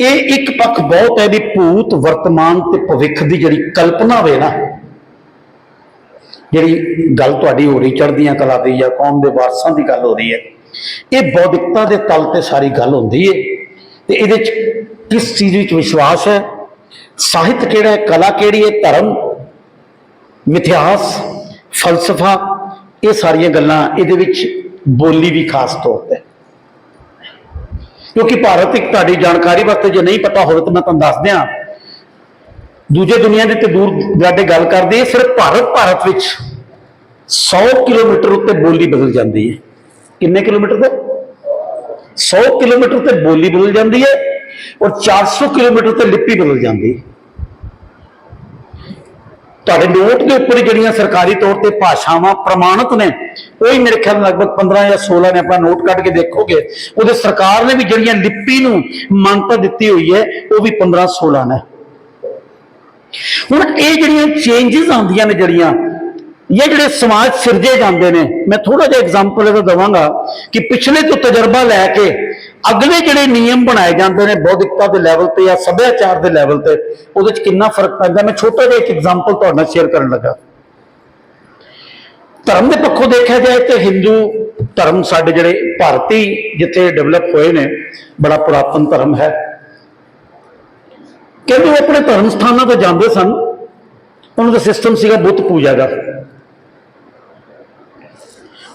Speaker 1: ਇਹ ਇੱਕ ਪੱਖ ਬਹੁਤ ਹੈ ਵੀ ਭੂਤ, ਵਰਤਮਾਨ ਤੇ ਭਵਿੱਖ ਦੀ ਜਿਹੜੀ ਕਲਪਨਾ ਵੇ ਨਾ ਜਿਹੜੀ ਗੱਲ ਤੁਹਾਡੀ ਹੋ ਰਹੀ ਚੜ੍ਹਦੀਆਂ ਕਲਾ ਦੀ ਜਾਂ ਕੌਮ ਦੇ ਵਾਰਸਾਂ ਦੀ ਗੱਲ ਹੋ ਰਹੀ ਹੈ, ਇਹ ਬੌਧਿਕਤਾ ਦੇ ਤਲ ਤੇ ਸਾਰੀ ਗੱਲ ਹੁੰਦੀ ਹੈ ਤੇ ਇਹਦੇ ਚ ਕਿਸ ਚੀਜ਼ ਵਿੱਚ ਵਿਸ਼ਵਾਸ ਹੈ? ਸਾਹਿਤ ਕਿਹੜਾ ਹੈ? ਕਲਾ ਕਿਹੜੀ ਹੈ? ਧਰਮ, ਮਿਥਿਹਾਸ, ਫਲਸਫਾ, ਇਹ ਸਾਰੀਆਂ ਗੱਲਾਂ ਇਹਦੇ ਵਿੱਚ ਬੋਲੀ ਵੀ ਖਾਸ ਤੌਰ ਤੇ। ਕਿਉਂਕਿ ਭਾਰਤ ਇੱਕ ਤੁਹਾਡੀ ਜਾਣਕਾਰੀ ਵਾਸਤੇ ਜੇ ਨਹੀਂ ਪਤਾ ਹੋਵੇ ਤਾਂ ਮੈਂ ਤੁਹਾਨੂੰ ਦੱਸ ਦਿਆਂ ਦੂਜੇ ਦੁਨੀਆ ਦੇ ਤੇ ਦੂਰ ਦਰਾਡੇ ਗੱਲ ਕਰਦੇ ਸਿਰਫ ਭਾਰਤ ਭਾਰਤ ਵਿੱਚ 100 ਕਿਲੋਮੀਟਰ ਉੱਤੇ ਬੋਲੀ ਬਦਲ ਜਾਂਦੀ ਹੈ। ਕਿੰਨੇ ਕਿਲੋਮੀਟਰ ਤੇ? 100 ਕਿਲੋਮੀਟਰ ਤੇ ਬੋਲੀ ਬਦਲ ਜਾਂਦੀ ਹੈ ਔਰ 400 ਕਿਲੋਮੀਟਰ ਤੇ ਲਿਪੀ ਬਦਲ ਜਾਂਦੀ ਹੈ। ਤੁਹਾਡੇ ਨੋਟ ਦੇ ਉੱਪਰ ਜਿਹੜੀਆਂ ਸਰਕਾਰੀ ਤੌਰ ਤੇ ਭਾਸ਼ਾਵਾਂ ਪ੍ਰਮਾਣਿਤ ਨੇ, ਉਹ ਹੀ ਮੇਰੇ ਖਿਆਲ ਲਗਭਗ 15 ਜਾਂ 16 ਨੇ ਆਪਣਾ ਨੋਟ ਕੱਢ ਕੇ ਦੇਖੋਗੇ। ਉਹਦੇ ਸਰਕਾਰ ਨੇ ਵੀ ਜਿਹੜੀਆਂ ਲਿਪੀ ਨੂੰ ਮਾਨਤਾ ਦਿੱਤੀ ਹੋਈ ਹੈ, ਉਹ ਵੀ 15 16 ਨੇ। ਹੁਣ ਇਹ ਜਿਹੜੀਆਂ ਚੇਂਜਸ ਆਉਂਦੀਆਂ ਨੇ ਜਿਹੜੀਆਂ ਇਹ ਜਿਹੜੇ ਸਮਾਜ ਸਿਰਜੇ ਜਾਂਦੇ ਨੇ, ਮੈਂ ਥੋੜਾ ਜਿਹਾ ਐਗਜ਼ਾਮਪਲ ਇਹਦਾ ਦਵਾਂਗਾ ਕਿ ਪਿਛਲੇ ਤੋਂ ਤਜਰਬਾ ਲੈ ਕੇ ਅਗਲੇ ਜਿਹੜੇ ਨਿਯਮ ਬਣਾਏ ਜਾਂਦੇ ਨੇ ਬੌਧਿਕਤਾ ਦੇ ਲੈਵਲ ਤੇ ਜਾਂ ਸੱਭਿਆਚਾਰ ਦੇ ਲੈਵਲ ਤੇ, ਉਹਦੇ ਚ ਕਿੰਨਾ ਫ਼ਰਕ ਪੈਂਦਾ। ਮੈਂ ਛੋਟਾ ਜਿਹਾ ਇੱਕ ਐਗਜ਼ਾਮਪਲ ਤੁਹਾਡੇ ਨਾਲ ਸ਼ੇਅਰ ਕਰਨ ਲੱਗਾ। ਧਰਮ ਦੇ ਪੱਖੋਂ ਦੇਖਿਆ ਜਾਏ ਤੇ ਹਿੰਦੂ ਧਰਮ ਸਾਡੇ ਜਿਹੜੇ ਭਾਰਤੀ ਜਿੱਥੇ ਡਿਵੈਲਪ ਹੋਏ ਨੇ, ਬੜਾ ਪੁਰਾਤਨ ਧਰਮ ਹੈ। ਕਹਿੰਦੇ ਉਹ ਆਪਣੇ ਧਰਮ ਸਥਾਨਾਂ ਤੇ ਜਾਂਦੇ ਸਨ। ਉਹਨਾਂ ਦਾ ਸਿਸਟਮ ਸੀਗਾ ਬੁੱਤ ਪੂਜਾ ਦਾ।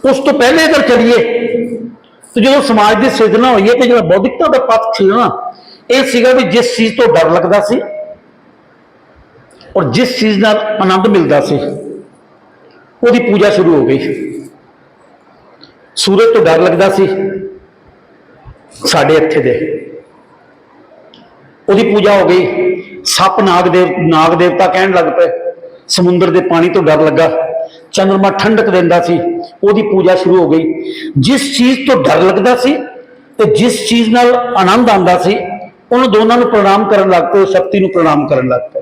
Speaker 1: ਉਸ ਤੋਂ ਪਹਿਲੇ ਅਗਰ ਚਲੀਏ, ਤੇ ਜਦੋਂ ਸਮਾਜ ਦੀ ਸਿਰਜਣਾ ਹੋਈ ਹੈ, ਤੇ ਜਿਹੜਾ ਬੌਧਿਕਤਾ ਦਾ ਪੱਖ ਸੀ ਨਾ, ਇਹ ਸੀਗਾ ਵੀ ਜਿਸ ਚੀਜ਼ ਤੋਂ ਡਰ ਲੱਗਦਾ ਸੀ ਔਰ ਜਿਸ ਚੀਜ਼ ਨਾਲ ਆਨੰਦ ਮਿਲਦਾ ਸੀ, ਉਹਦੀ ਪੂਜਾ ਸ਼ੁਰੂ ਹੋ ਗਈ। ਸੂਰਜ ਤੋਂ ਡਰ ਲੱਗਦਾ ਸੀ ਸਾਡੇ ਇੱਥੇ ਦੇ। ਉਹਦੀ ਪੂਜਾ ਹੋ ਗਈ। ਸੱਪ ਨਾਗ ਦੇਵ ਨਾਗ ਦੇਵਤਾ ਕਹਿਣ ਲੱਗ ਪਏ। ਸਮੁੰਦਰ ਦੇ ਪਾਣੀ ਤੋਂ ਡਰ ਲੱਗਾ। ਚੰਦਰਮਾ ਠੰਡਕ ਦਿੰਦਾ ਸੀ। ਉਹਦੀ ਪੂਜਾ ਸ਼ੁਰੂ ਹੋ ਗਈ। ਜਿਸ ਚੀਜ਼ ਤੋਂ ਡਰ ਲੱਗਦਾ ਸੀ ਤੇ ਜਿਸ ਚੀਜ਼ ਨਾਲ ਆਨੰਦ ਆਉਂਦਾ ਸੀ, ਉਹਨੂੰ ਦੋਨਾਂ ਨੂੰ ਪ੍ਰਣਾਮ ਕਰਨ ਲੱਗ ਪਏ ਸ਼ਕਤੀ ਨੂੰ ਪ੍ਰਣਾਮ ਕਰਨ ਲੱਗ ਪਏ।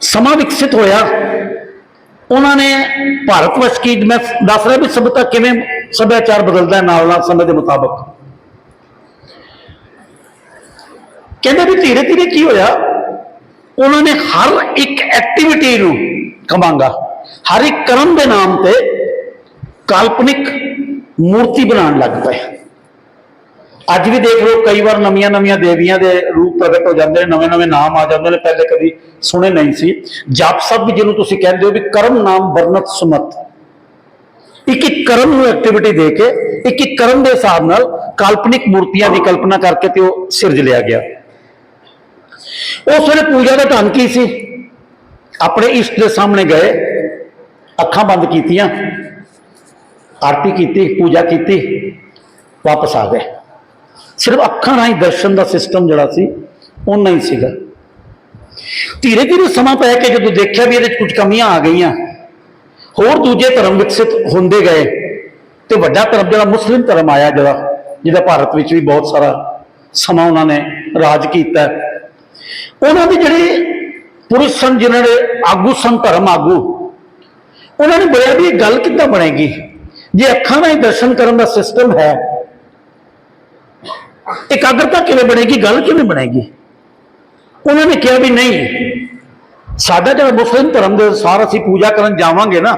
Speaker 1: ਸਮਾਂ ਵਿਕਸਿਤ ਹੋਇਆ। ਉਹਨਾਂ ਨੇ ਭਾਰਤ ਵਰਸ਼ ਕੀ ਮੈਂ ਦੱਸ ਰਿਹਾ ਵੀ ਸਭਿਅਤਾ ਕਿਵੇਂ ਸੱਭਿਆਚਾਰ ਬਦਲਦਾ ਨਾਲ ਨਾਲ ਸਮੇਂ ਦੇ ਮੁਤਾਬਕ। ਕਹਿੰਦੇ ਵੀ ਧੀਰੇ ਧੀਰੇ ਕੀ ਹੋਇਆ? ਉਹਨਾਂ ਨੇ ਹਰ ਇੱਕ ਐਕਟੀਵਿਟੀ ਨੂੰ ਕਮਾਂਗਾ। ਹਰ ਇੱਕ ਕਰਮ ਦੇ ਨਾਮ ਤੇ ਕਾਲਪਨਿਕ ਮੂਰਤੀ ਬਣਾਉਣ ਲੱਗ ਪਏ। ਅੱਜ ਵੀ ਦੇਖ ਲਓ, ਕਈ ਵਾਰ ਨਵੀਆਂ ਨਵੀਆਂ ਦੇਵੀਆਂ ਦੇ ਰੂਪ ਪ੍ਰਗਟ ਹੋ ਜਾਂਦੇ ਨੇ, ਨਵੇਂ ਨਵੇਂ ਨਾਮ ਆ ਜਾਂਦੇ ਨੇ, ਪਹਿਲੇ ਕਦੀ ਸੁਣੇ ਨਹੀਂ ਸੀ। ਜਪ ਸਭ ਜਿਹਨੂੰ ਤੁਸੀਂ ਕਹਿੰਦੇ ਹੋ ਵੀ ਕਰਮ ਨਾਮ ਵਰਨਤ ਸੁਮਤ। ਇੱਕ ਇੱਕ ਕਰਮ ਨੂੰ ਐਕਟੀਵਿਟੀ ਦੇ ਕੇ, ਇੱਕ ਇੱਕ ਕਰਮ ਦੇ ਹਿਸਾਬ ਨਾਲ ਕਾਲਪਨਿਕ ਮੂਰਤੀਆਂ ਦੀ ਕਲਪਨਾ ਕਰਕੇ ਤੇ ਉਹ ਸਿਰਜ ਲਿਆ ਗਿਆ। ਉਸ ਵੇਲੇ ਪੂਜਾ ਦਾ ਢੰਗ ਕੀ ਸੀ? ਆਪਣੇ ਇਸ਼ਟ ਦੇ ਸਾਹਮਣੇ ਗਏ, ਅੱਖਾਂ ਬੰਦ ਕੀਤੀਆਂ, ਆਰਤੀ ਕੀਤੀ, ਪੂਜਾ ਕੀਤੀ, ਵਾਪਸ ਆ ਗਏ। ਸਿਰਫ ਅੱਖਾਂ ਰਾਹੀਂ ਦਰਸ਼ਨ ਦਾ ਸਿਸਟਮ ਜਿਹੜਾ ਸੀ ਉਹਨਾਂ ਹੀ ਸੀਗਾ। ਧੀਰੇ ਧੀਰੇ ਸਮਾਂ ਪੈ ਕੇ ਜਦੋਂ ਦੇਖਿਆ ਵੀ ਇਹਦੇ ਵਿੱਚ ਕੁਝ ਕਮੀਆਂ ਆ ਗਈਆਂ, ਹੋਰ ਦੂਜੇ ਧਰਮ ਵਿਕਸਿਤ ਹੁੰਦੇ ਗਏ ਤੇ ਵੱਡਾ ਧਰਮ ਜਿਹੜਾ ਮੁਸਲਿਮ ਧਰਮ ਆਇਆ ਜਿਹੜਾ, ਜਿਹਦਾ ਭਾਰਤ ਵਿੱਚ ਵੀ ਬਹੁਤ ਸਾਰਾ ਸਮਾਂ ਉਹਨਾਂ ਨੇ ਰਾਜ ਕੀਤਾ। ਉਹਨਾਂ ਦੇ ਜਿਹੜੇ ਪੁਰਸ਼ ਸਨ, ਜਿਨ੍ਹਾਂ ਦੇ ਆਗੂ ਸਨ, ਧਰਮ ਆਗੂ, ਉਹਨਾਂ ਨੇ ਬੋਲਿਆ ਵੀ ਇਹ ਗੱਲ ਕਿੱਦਾਂ ਬਣੇਗੀ? ਜੇ ਅੱਖਾਂ ਨਾਲ ਹੀ ਦਰਸ਼ਨ ਕਰਨ ਦਾ ਸਿਸਟਮ ਹੈ, ਇਕਾਗਰਤਾ ਕਿਵੇਂ ਬਣੇਗੀ? ਗੱਲ ਕਿਵੇਂ ਬਣੇਗੀ? ਉਹਨਾਂ ਨੇ ਕਿਹਾ ਵੀ ਨਹੀਂ, ਸਾਡਾ ਜਿਹੜਾ ਮੁਸਲਿਮ ਧਰਮ ਦੇ ਅਨੁਸਾਰ ਅਸੀਂ ਪੂਜਾ ਕਰਨ ਜਾਵਾਂਗੇ ਨਾ,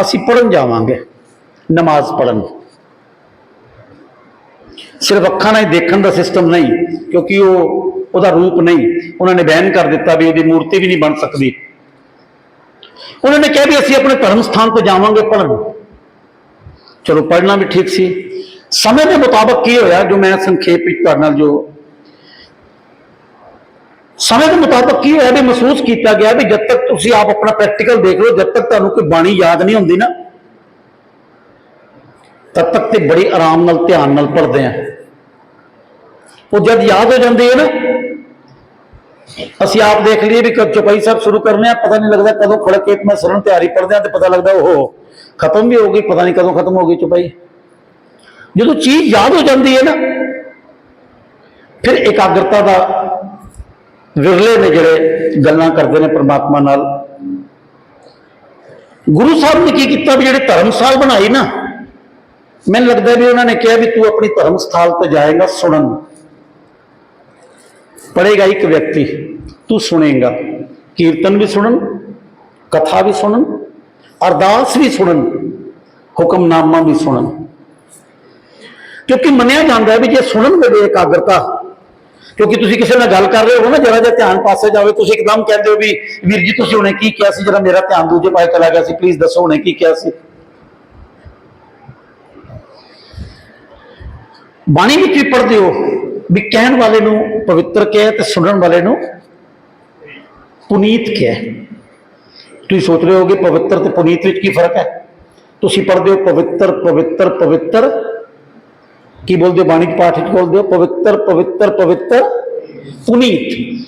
Speaker 1: ਅਸੀਂ ਪੜਨ ਜਾਵਾਂਗੇ, ਨਮਾਜ਼ ਪੜਨ ਸਿਰਫ ਅੱਖਾਂ ਨਾਲ ਦੇਖਣ ਦਾ ਸਿਸਟਮ ਨਹੀਂ, ਕਿਉਂਕਿ ਉਹ ਉਹਦਾ ਰੂਪ ਨਹੀਂ। ਉਹਨਾਂ ਨੇ ਬੈਨ ਕਰ ਦਿੱਤਾ ਵੀ ਇਹਦੀ ਮੂਰਤੀ ਵੀ ਨਹੀਂ ਬਣ ਸਕਦੀ। ਉਹਨਾਂ ਨੇ ਕਿਹਾ ਵੀ ਅਸੀਂ ਆਪਣੇ ਧਰਮ ਸਥਾਨ ਤੇ ਜਾਵਾਂਗੇ ਪੜਨ ਚਲੋ ਪੜਨਾ ਵੀ ਠੀਕ ਸੀ। ਸਮੇਂ ਦੇ ਮੁਤਾਬਕ ਕੀ ਹੋਇਆ ਜੋ ਮੈਂ ਸੰਖੇਪ ਵਿੱਚ ਤੁਹਾਡੇ ਨਾਲ ਜੋ ਸਮੇਂ ਦੇ ਮੁਤਾਬਕ ਕੀ ਹੋਇਆ ਵੀ ਮਹਿਸੂਸ ਕੀਤਾ ਗਿਆ ਵੀ ਜਦ ਤੱਕ ਤੁਸੀਂ ਆਪ ਆਪਣਾ ਪ੍ਰੈਕਟੀਕਲ ਦੇਖ ਲਓ, ਜਦ ਤੱਕ ਤੁਹਾਨੂੰ ਕੋਈ ਬਾਣੀ ਯਾਦ ਨਹੀਂ ਹੁੰਦੀ ਨਾ, ਤਦ ਤੱਕ ਤੇ ਬੜੀ ਆਰਾਮ ਨਾਲ ਧਿਆਨ ਨਾਲ ਪੜ੍ਹਦੇ ਆ। ਉਹ ਜਦ ਯਾਦ ਹੋ ਜਾਂਦੀ ਹੈ ਨਾ ਅਸੀਂ ਆਪ ਦੇਖ ਲਈਏ ਵੀ ਕਦ ਚੁਪਈ ਸਾਹਿਬ ਸ਼ੁਰੂ ਕਰਨੇ ਆ, ਪਤਾ ਨਹੀਂ ਲੱਗਦਾ ਕਦੋਂ ਖੜਕ ਕੇ ਮੈਂ ਸਰਣ ਤਿਆਰੀ ਪੜਦੇ ਆ ਤੇ ਪਤਾ ਲੱਗਦਾ ਉਹ ਖਤਮ ਵੀ ਹੋ ਗਈ, ਪਤਾ ਨਹੀਂ ਕਦੋਂ ਖਤਮ ਹੋ ਗਈ ਚੁਪਈ। ਜਦੋਂ ਚੀਜ਼ ਯਾਦ ਹੋ ਜਾਂਦੀ ਹੈ ਨਾ, ਫਿਰ ਇਕਾਗਰਤਾ ਦਾ ਵਿਰਲੇ ਨੇ ਜਿਹੜੇ ਗੱਲਾਂ ਕਰਦੇ ਨੇ ਪ੍ਰਮਾਤਮਾ ਨਾਲ। ਗੁਰੂ ਸਾਹਿਬ ਨੇ ਕੀ ਕੀਤਾ ਵੀ ਜਿਹੜੇ ਧਰਮਸਾਲ ਬਣਾਈ ਨਾ, ਮੈਨੂੰ ਲੱਗਦਾ ਵੀ ਉਹਨਾਂ ਨੇ ਕਿਹਾ ਵੀ ਤੂੰ ਆਪਣੀ ਧਰਮਸਥਾਲ ਤੇ ਜਾਏਗਾ ਸੁਣਨ। ਪੜੇਗਾ ਇੱਕ ਵਿਅਕਤੀ ਤੂੰ ਸੁਣੇਗਾ ਕੀਰਤਨ ਵੀ ਸੁਣਨ ਕਥਾ ਵੀ ਸੁਣਨ ਅਰਦਾਸ ਵੀ ਸੁਣਨ ਹੁਕਮਨਾਮਾ ਵੀ ਸੁਣਨ ਕਿਉਂਕਿ ਮੰਨਿਆ ਜਾਂਦਾ ਹੈ ਵੀ ਜੇ ਸੁਣਨ ਵੇਲੇ ਇਕਾਗਰਤਾ ਕਿਉਂਕਿ ਤੁਸੀਂ ਕਿਸੇ ਨਾਲ ਗੱਲ ਕਰ ਰਹੇ ਹੋ ਨਾ ਜਰਾ ਜਿਹਾ ਧਿਆਨ ਪਾਸੇ ਜਾਵੇ ਤੁਸੀਂ ਇੱਕਦਮ ਕਹਿੰਦੇ ਹੋ ਵੀ ਵੀਰ ਜੀ ਤੁਸੀਂ ਹੁਣੇ ਕੀ ਕਿਹਾ ਸੀ ਜਰਾ ਮੇਰਾ ਧਿਆਨ ਦੂਜੇ ਪਾਸੇ ਚਲਾ ਗਿਆ ਸੀ ਪਲੀਜ਼ ਦੱਸੋ ਹੁਣੇ ਕੀ ਕਿਹਾ ਸੀ ਬਾਣੀ ਵਿੱਚ ਵੀ ਪੜ੍ਹਦੇ ਹੋ ਵੀ ਕਹਿਣ ਵਾਲੇ ਨੂੰ ਪਵਿੱਤਰ ਕਿਹਾ ਤੇ ਸੁਣਨ ਵਾਲੇ ਨੂੰ ਪੁਨੀਤ ਕਿਹਾ। ਤੁਸੀਂ ਸੋਚ ਰਹੇ ਹੋਗੇ ਪਵਿੱਤਰ ਤੇ ਪੁਨੀਤ ਵਿੱਚ ਕੀ ਫ਼ਰਕ ਹੈ? ਤੁਸੀਂ ਪੜ੍ਹਦੇ ਹੋ ਪਵਿੱਤਰ ਪਵਿੱਤਰ ਪਵਿੱਤਰ। ਕੀ ਬੋਲਦੇ ਹੋ? ਬਾਣੀ ਪਾਠ ਵਿੱਚ ਬੋਲਦੇ ਹੋ ਪਵਿੱਤਰ ਪਵਿੱਤਰ ਪਵਿੱਤਰ, ਪੁਨੀਤ।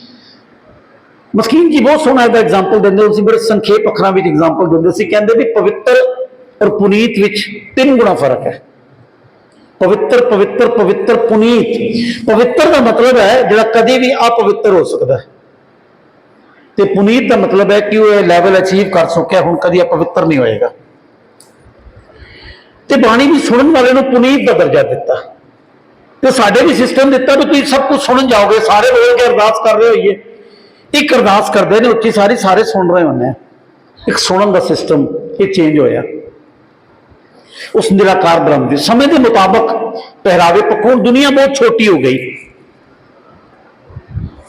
Speaker 1: ਮਸਕੀਨ ਜੀ, ਬਹੁਤ ਸੋਹਣਾ ਇਹਦਾ ਐਗਜ਼ਾਮਪਲ ਦਿੰਦੇ ਹੋ ਤੁਸੀਂ, ਬੜੇ ਸੰਖੇਪ ਅੱਖਰਾਂ ਵਿੱਚ ਐਗਜ਼ਾਮਪਲ ਦਿੰਦੇ ਸੀ ਕਹਿੰਦੇ ਵੀ ਪਵਿੱਤਰ ਔਰ ਪੁਨੀਤ ਵਿੱਚ ਤਿੰਨ ਗੁਣਾ ਫ਼ਰਕ ਹੈ। ਪਵਿੱਤਰ ਪਵਿੱਤਰ ਪਵਿੱਤਰ ਪੁਨੀਤ। ਪਵਿੱਤਰ ਦਾ ਮਤਲਬ ਹੈ ਜਿਹੜਾ ਕਦੇ ਵੀ ਅਪਵਿੱਤਰ ਹੋ ਸਕਦਾ ਹੈ। ਤੇ ਪੁਨੀਤ ਦਾ ਮਤਲਬ ਹੈ ਕਿ ਉਹ ਇਹ ਲੈਵਲ ਅਚੀਵ ਕਰ ਚੁੱਕਿਆ ਹੁਣ ਕਦੀ ਅਪਵਿੱਤਰ ਨਹੀਂ ਹੋਏਗਾ। ਤੇ ਬਾਣੀ ਵੀ ਸੁਣਨ ਵਾਲੇ ਨੂੰ ਪੁਨੀਤ ਦਾ ਦਰਜਾ ਦਿੱਤਾ। ਤੇ ਸਾਡੇ ਵੀ ਸਿਸਟਮ ਦਿੱਤਾ ਵੀ ਤੁਸੀਂ ਸਭ ਕੁਝ ਸੁਣਨ ਜਾਓਗੇ, ਸਾਰੇ ਬੋਲ ਕੇ ਅਰਦਾਸ ਕਰ ਰਹੇ ਹੋਈਏ। ਇੱਕ ਅਰਦਾਸ ਕਰਦੇ ਨੇ, ਉੱਚੀ ਸਾਰੀ ਸਾਰੇ ਸੁਣ ਰਹੇ ਹੁੰਦੇ ਆ। ਇੱਕ ਸੁਣਨ ਦਾ ਸਿਸਟਮ ਇਹ ਚੇਂਜ ਹੋਇਆ। ਉਸ ਨਿਰਾਕਾਰ ਬ੍ਰਹਮ ਦੇ। ਸਮੇਂ ਦੇ ਮੁਤਾਬਕ ਪਹਿਰਾਵੇ ਪੱਖੋਂ ਦੁਨੀਆ ਬਹੁਤ ਛੋਟੀ ਹੋ ਗਈ।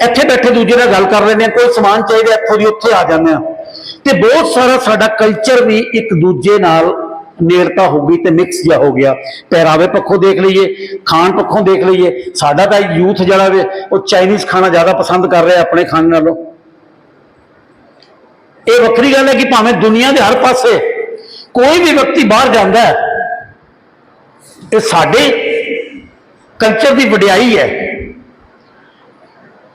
Speaker 1: ਇੱਥੇ ਬੈਠੇ ਦੂਜੇ ਨਾਲ ਗੱਲ ਕਰ ਲੈਂਦੇ ਆ ਕੋਈ ਸਮਾਨ ਚਾਹੀਦਾ, ਇੱਥੋਂ ਦੀ ਉੱਥੇ ਆ ਜਾਂਦੇ ਆ ਤੇ ਬਹੁਤ ਸਾਰਾ ਸਾਡਾ ਕਲਚਰ ਵੀ ਇੱਕ ਦੂਜੇ ਨਾਲ ਨੇੜਤਾ ਹੋ ਗਈ ਤੇ ਮਿਕਸ ਜਿਹਾ ਹੋ ਗਿਆ। ਪਹਿਰਾਵੇ ਪੱਖੋਂ ਦੇਖ ਲਈਏ, ਖਾਣ ਪੱਖੋਂ ਦੇਖ ਲਈਏ। ਸਾਡਾ ਤਾਂ ਯੂਥ ਜਿਹੜਾ ਵੇ, ਉਹ ਚਾਈਨੀਜ਼ ਖਾਣਾ ਜ਼ਿਆਦਾ ਪਸੰਦ ਕਰ ਰਿਹਾ ਆਪਣੇ ਖਾਣ ਨਾਲੋਂ। ਇਹ ਵੱਖਰੀ ਗੱਲ ਹੈ ਕਿ ਭਾਵੇਂ ਦੁਨੀਆ ਦੇ ਹਰ ਪਾਸੇ ਕੋਈ ਵੀ ਵਿਅਕਤੀ ਬਾਹਰ ਜਾਂਦਾ ਹੈ ਇਹ ਸਾਡੇ ਕਲਚਰ ਦੀ ਵਡਿਆਈ ਹੈ।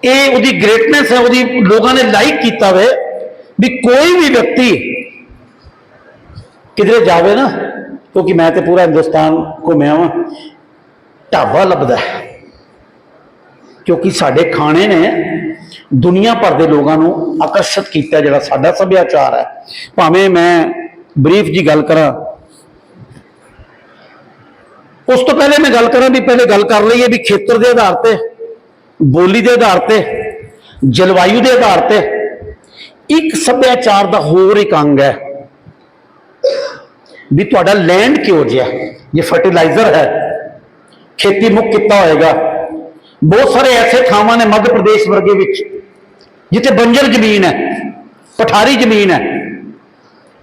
Speaker 1: ਇਹ ਉਹਦੀ ਗ੍ਰੇਟਨੈਸ ਹੈ, ਉਹਦੀ ਲੋਕਾਂ ਨੇ ਲਾਈਕ ਕੀਤਾ ਵੇ ਵੀ ਕੋਈ ਵੀ ਵਿਅਕਤੀ ਕਿਧਰੇ ਜਾਵੇ ਨਾ, ਕਿਉਂਕਿ ਮੈਂ ਤੇ ਪੂਰਾ ਹਿੰਦੁਸਤਾਨ ਘੁੰਮਿਆ ਵਾਂ, ਢਾਬਾ ਲੱਭਦਾ ਕਿਉਂਕਿ ਸਾਡੇ ਖਾਣੇ ਨੇ ਦੁਨੀਆ ਭਰ ਦੇ ਲੋਕਾਂ ਨੂੰ ਆਕਰਸ਼ਿਤ ਕੀਤਾ ਜਿਹੜਾ ਸਾਡਾ ਸੱਭਿਆਚਾਰ ਹੈ। ਭਾਵੇਂ ਮੈਂ ਬਰੀਫ ਜੀ ਗੱਲ ਕਰਾਂ ਉਸ ਤੋਂ ਪਹਿਲੇ ਮੈਂ ਗੱਲ ਕਰਾਂ ਵੀ ਪਹਿਲੇ ਗੱਲ ਕਰ ਲਈਏ ਵੀ ਖੇਤਰ ਦੇ ਆਧਾਰ ਤੇ, ਬੋਲੀ ਦੇ ਆਧਾਰ ਤੇ, ਜਲਵਾਯੂ ਦੇ ਆਧਾਰ ਤੇ ਇੱਕ ਸੱਭਿਆਚਾਰ ਦਾ ਹੋਰ ਇੱਕ ਅੰਗ ਹੈ ਵੀ ਤੁਹਾਡਾ ਲੈਂਡ ਕਿਉਂ ਜਿਹਾ ਜੇ ਫਰਟੀਲਾਈਜ਼ਰ ਹੈ, ਖੇਤੀ ਮੁੱਖ ਕੀਤਾ ਹੋਏਗਾ। ਬਹੁਤ ਸਾਰੇ ਐਸੇ ਥਾਵਾਂ ਨੇ ਮੱਧ ਪ੍ਰਦੇਸ਼ ਵਰਗੇ ਵਿੱਚ, ਜਿੱਥੇ ਬੰਜਰ ਜ਼ਮੀਨ ਹੈ, ਪਠਾਰੀ ਜ਼ਮੀਨ ਹੈ।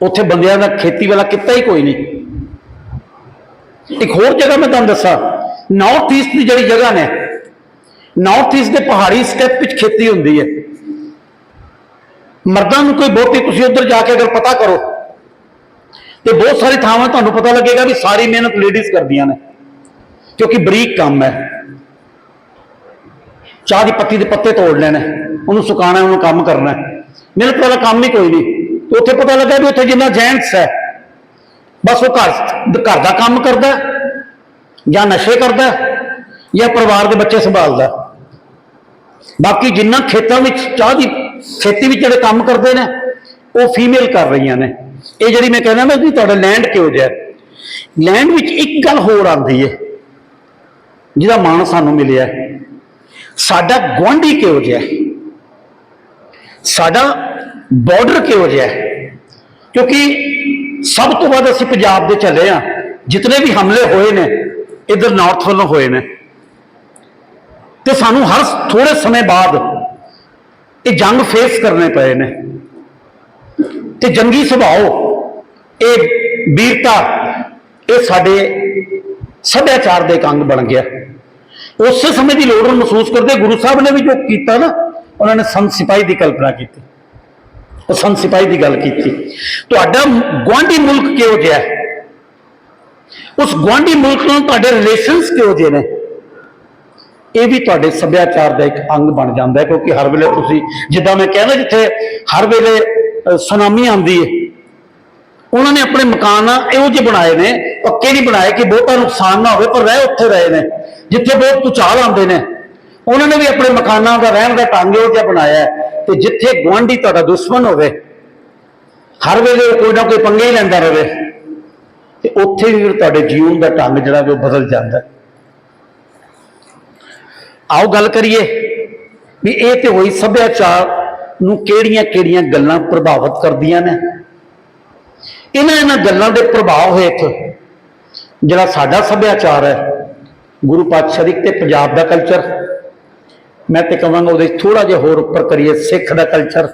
Speaker 1: ਉੱਥੇ ਬੰਦਿਆਂ ਦਾ ਖੇਤੀ ਵਾਲਾ ਕਿੱਤਾ ਹੀ ਕੋਈ ਨਹੀਂ। ਇੱਕ ਹੋਰ ਜਗ੍ਹਾ ਮੈਂ ਤੁਹਾਨੂੰ ਦੱਸਾਂ। ਨਾਰਥ ਈਸਟ ਦੀ ਜਿਹੜੀ ਜਗ੍ਹਾ ਨੇ ਨਾਰਥ ਈਸਟ ਦੇ ਪਹਾੜੀ ਸਟੈਪ ਵਿੱਚ ਖੇਤੀ ਹੁੰਦੀ ਹੈ। ਮਰਦਾਂ ਨੂੰ ਕੋਈ ਬਹੁਤੀ ਤੁਸੀਂ ਉੱਧਰ ਜਾ ਕੇ ਅਗਰ ਪਤਾ ਕਰੋ, ਤੇ ਬਹੁਤ ਸਾਰੀ ਥਾਵਾਂ ਤੁਹਾਨੂੰ ਪਤਾ ਲੱਗੇਗਾ ਵੀ ਸਾਰੀ ਮਿਹਨਤ ਲੇਡੀਜ਼ ਕਰਦੀਆਂ ਨੇ, ਕਿਉਂਕਿ ਬਰੀਕ ਕੰਮ ਹੈ। ਚਾਹ ਦੀ ਪੱਤੀ ਦੇ ਪੱਤੇ ਤੋੜ ਲੈਣੇ ਉਹਨੂੰ ਸੁਕਾਣਾ ਉਹਨੂੰ ਕੰਮ ਕਰਨਾ ਮਿਹਨਤ ਵਾਲਾ ਕੰਮ ਹੀ ਕੋਈ ਨਹੀਂ। ਉੱਥੇ ਪਤਾ ਲੱਗਾ ਵੀ ਉੱਥੇ ਜਿੰਨਾ ਜੈਂਟਸ ਹੈ ਬਸ ਉਹ ਘਰ ਘਰ ਦਾ ਕੰਮ ਕਰਦਾ ਜਾਂ ਨਸ਼ੇ ਕਰਦਾ ਜਾਂ ਪਰਿਵਾਰ ਦੇ ਬੱਚੇ ਸੰਭਾਲਦਾ ਬਾਕੀ ਜਿੰਨਾ ਖੇਤਾਂ ਵਿੱਚ, ਚਾਹ ਦੀ ਖੇਤੀ ਵਿੱਚ ਜਿਹੜੇ ਕੰਮ ਕਰਦੇ ਨੇ, ਉਹ ਫੀਮੇਲ ਕਰ ਰਹੀਆਂ ਨੇ। ਇਹ ਜਿਹੜੀ ਮੈਂ ਕਹਿੰਦਾ ਨਾ ਵੀ ਤੁਹਾਡਾ ਲੈਂਡ ਕਿਹੋ ਜਿਹਾ ਲੈਂਡ ਵਿੱਚ ਇੱਕ ਗੱਲ ਹੋਰ ਆਉਂਦੀ ਹੈ, ਜਿਹਦਾ ਮਾਣ ਸਾਨੂੰ ਮਿਲਿਆ ਸਾਡਾ ਗੁਆਂਢੀ ਕਿਹੋ ਜਿਹਾ ਸਾਡਾ ਬਾਰਡਰ ਕਿਹੋ ਜਿਹਾ ਕਿਉਂਕਿ ਸਭ ਤੋਂ ਵੱਧ ਅਸੀਂ ਪੰਜਾਬ ਦੇ ਚੱਲੇ ਆ ਜਿਤਨੇ ਵੀ ਹਮਲੇ ਹੋਏ ਨੇ, ਇਧਰ ਨਾਰਥ ਵੱਲੋਂ ਹੋਏ ਨੇ। ਤੇ ਸਾਨੂੰ ਹਰ ਥੋੜੇ ਸਮੇਂ ਬਾਅਦ ਇਹ ਜੰਗ ਫੇਸ ਕਰਨੇ ਪਏ ਨੇ। ਤੇ ਜੰਗੀ ਸੁਭਾਅ, ਇਹ ਵੀਰਤਾ ਇਹ ਸਾਡੇ ਸੱਭਿਆਚਾਰ ਦੇ ਇੱਕ ਅੰਗ ਬਣ ਗਿਆ। ਉਸੇ ਸਮੇਂ ਦੀ ਲੋੜ ਨੂੰ ਮਹਿਸੂਸ ਕਰਦੇ ਗੁਰੂ ਸਾਹਿਬ ਨੇ ਵੀ ਜੋ ਕੀਤਾ ਨਾ, ਉਹਨਾਂ ਨੇ ਸੰਤ ਸਿਪਾਹੀ ਦੀ ਕਲਪਨਾ ਕੀਤੀ। ਉਹ ਸਿਪਾਹੀ ਦੀ ਗੱਲ ਕੀਤੀ। ਤੁਹਾਡਾ ਗੁਆਂਢੀ ਮੁਲਕ ਕਿਹੋ ਜਿਹਾ ਹੈ? ਉਸ ਗੁਆਂਢੀ ਮੁਲਕ ਨਾਲ ਤੁਹਾਡੇ ਰਿਲੇਸ਼ਨਸ ਕਿਹੋ ਜਿਹੇ ਨੇ? ਇਹ ਵੀ ਤੁਹਾਡੇ ਸੱਭਿਆਚਾਰ ਦਾ ਇੱਕ ਅੰਗ ਬਣ ਜਾਂਦਾ ਹੈ, ਕਿਉਂਕਿ ਹਰ ਵੇਲੇ ਤੁਸੀਂ, ਜਿੱਦਾਂ ਮੈਂ ਕਹਿੰਦਾ ਜਿੱਥੇ ਹਰ ਵੇਲੇ ਸੁਨਾਮੀ ਆਉਂਦੀ ਹੈ, ਉਹਨਾਂ ਨੇ ਆਪਣੇ ਮਕਾਨ ਇਹੋ ਜਿਹੇ ਬਣਾਏ ਨੇ, ਪੱਕੇ ਨਹੀਂ ਬਣਾਏ ਕਿ ਬਹੁਤਾ ਨੁਕਸਾਨ ਨਾ ਹੋਵੇ, ਪਰ ਰਹਿ ਉੱਥੇ ਰਹੇ ਨੇ, ਜਿੱਥੇ ਬਹੁਤ ਭੂਚਾਲ ਆਉਂਦੇ ਨੇ। ਉਹਨਾਂ ਨੇ ਵੀ ਆਪਣੇ ਮਕਾਨਾਂ ਦਾ ਰਹਿਣ ਦਾ ਢੰਗ ਇਹੋ ਜਿਹਾ ਬਣਾਇਆ ਹੈ ਤੇ ਜਿੱਥੇ ਗੁਆਂਢੀ ਤੁਹਾਡਾ ਦੁਸ਼ਮਣ ਹੋਵੇ, ਹਰ ਵੇਲੇ ਕੋਈ ਨਾ ਕੋਈ ਪੰਗੇ ਹੀ ਲੈਂਦਾ ਰਹੇ ਤੇ ਉੱਥੇ ਵੀ ਫਿਰ ਤੁਹਾਡੇ ਜੀਵਨ ਦਾ ਢੰਗ ਜਿਹੜਾ ਵੀ ਉਹ ਬਦਲ ਜਾਂਦਾ ਆਓ ਗੱਲ ਕਰੀਏ ਵੀ ਇਹ ਤੇ ਹੋਈ ਸੱਭਿਆਚਾਰ ਨੂੰ ਕਿਹੜੀਆਂ-ਕਿਹੜੀਆਂ ਗੱਲਾਂ ਪ੍ਰਭਾਵਿਤ ਕਰਦੀਆਂ ਨੇ। ਇਹਨਾਂ ਇਹਨਾਂ ਗੱਲਾਂ ਦੇ ਪ੍ਰਭਾਵ ਹੇਠ ਜਿਹੜਾ ਸਾਡਾ ਸੱਭਿਆਚਾਰ ਹੈ, ਗੁਰੂ ਪਾਤਸ਼ਾਹ ਪਾਤਸ਼ਾਹੀ ਤੇ ਪੰਜਾਬ ਦਾ ਕਲਚਰ ਮੈਂ ਤੇ ਕਹਾਂਗਾ ਉਹਦੇ ਥੋੜਾ ਜਿਹਾ ਹੋਰ ਉੱਪਰ ਕਰੀਏ ਸਿੱਖ ਦਾ ਕਲਚਰ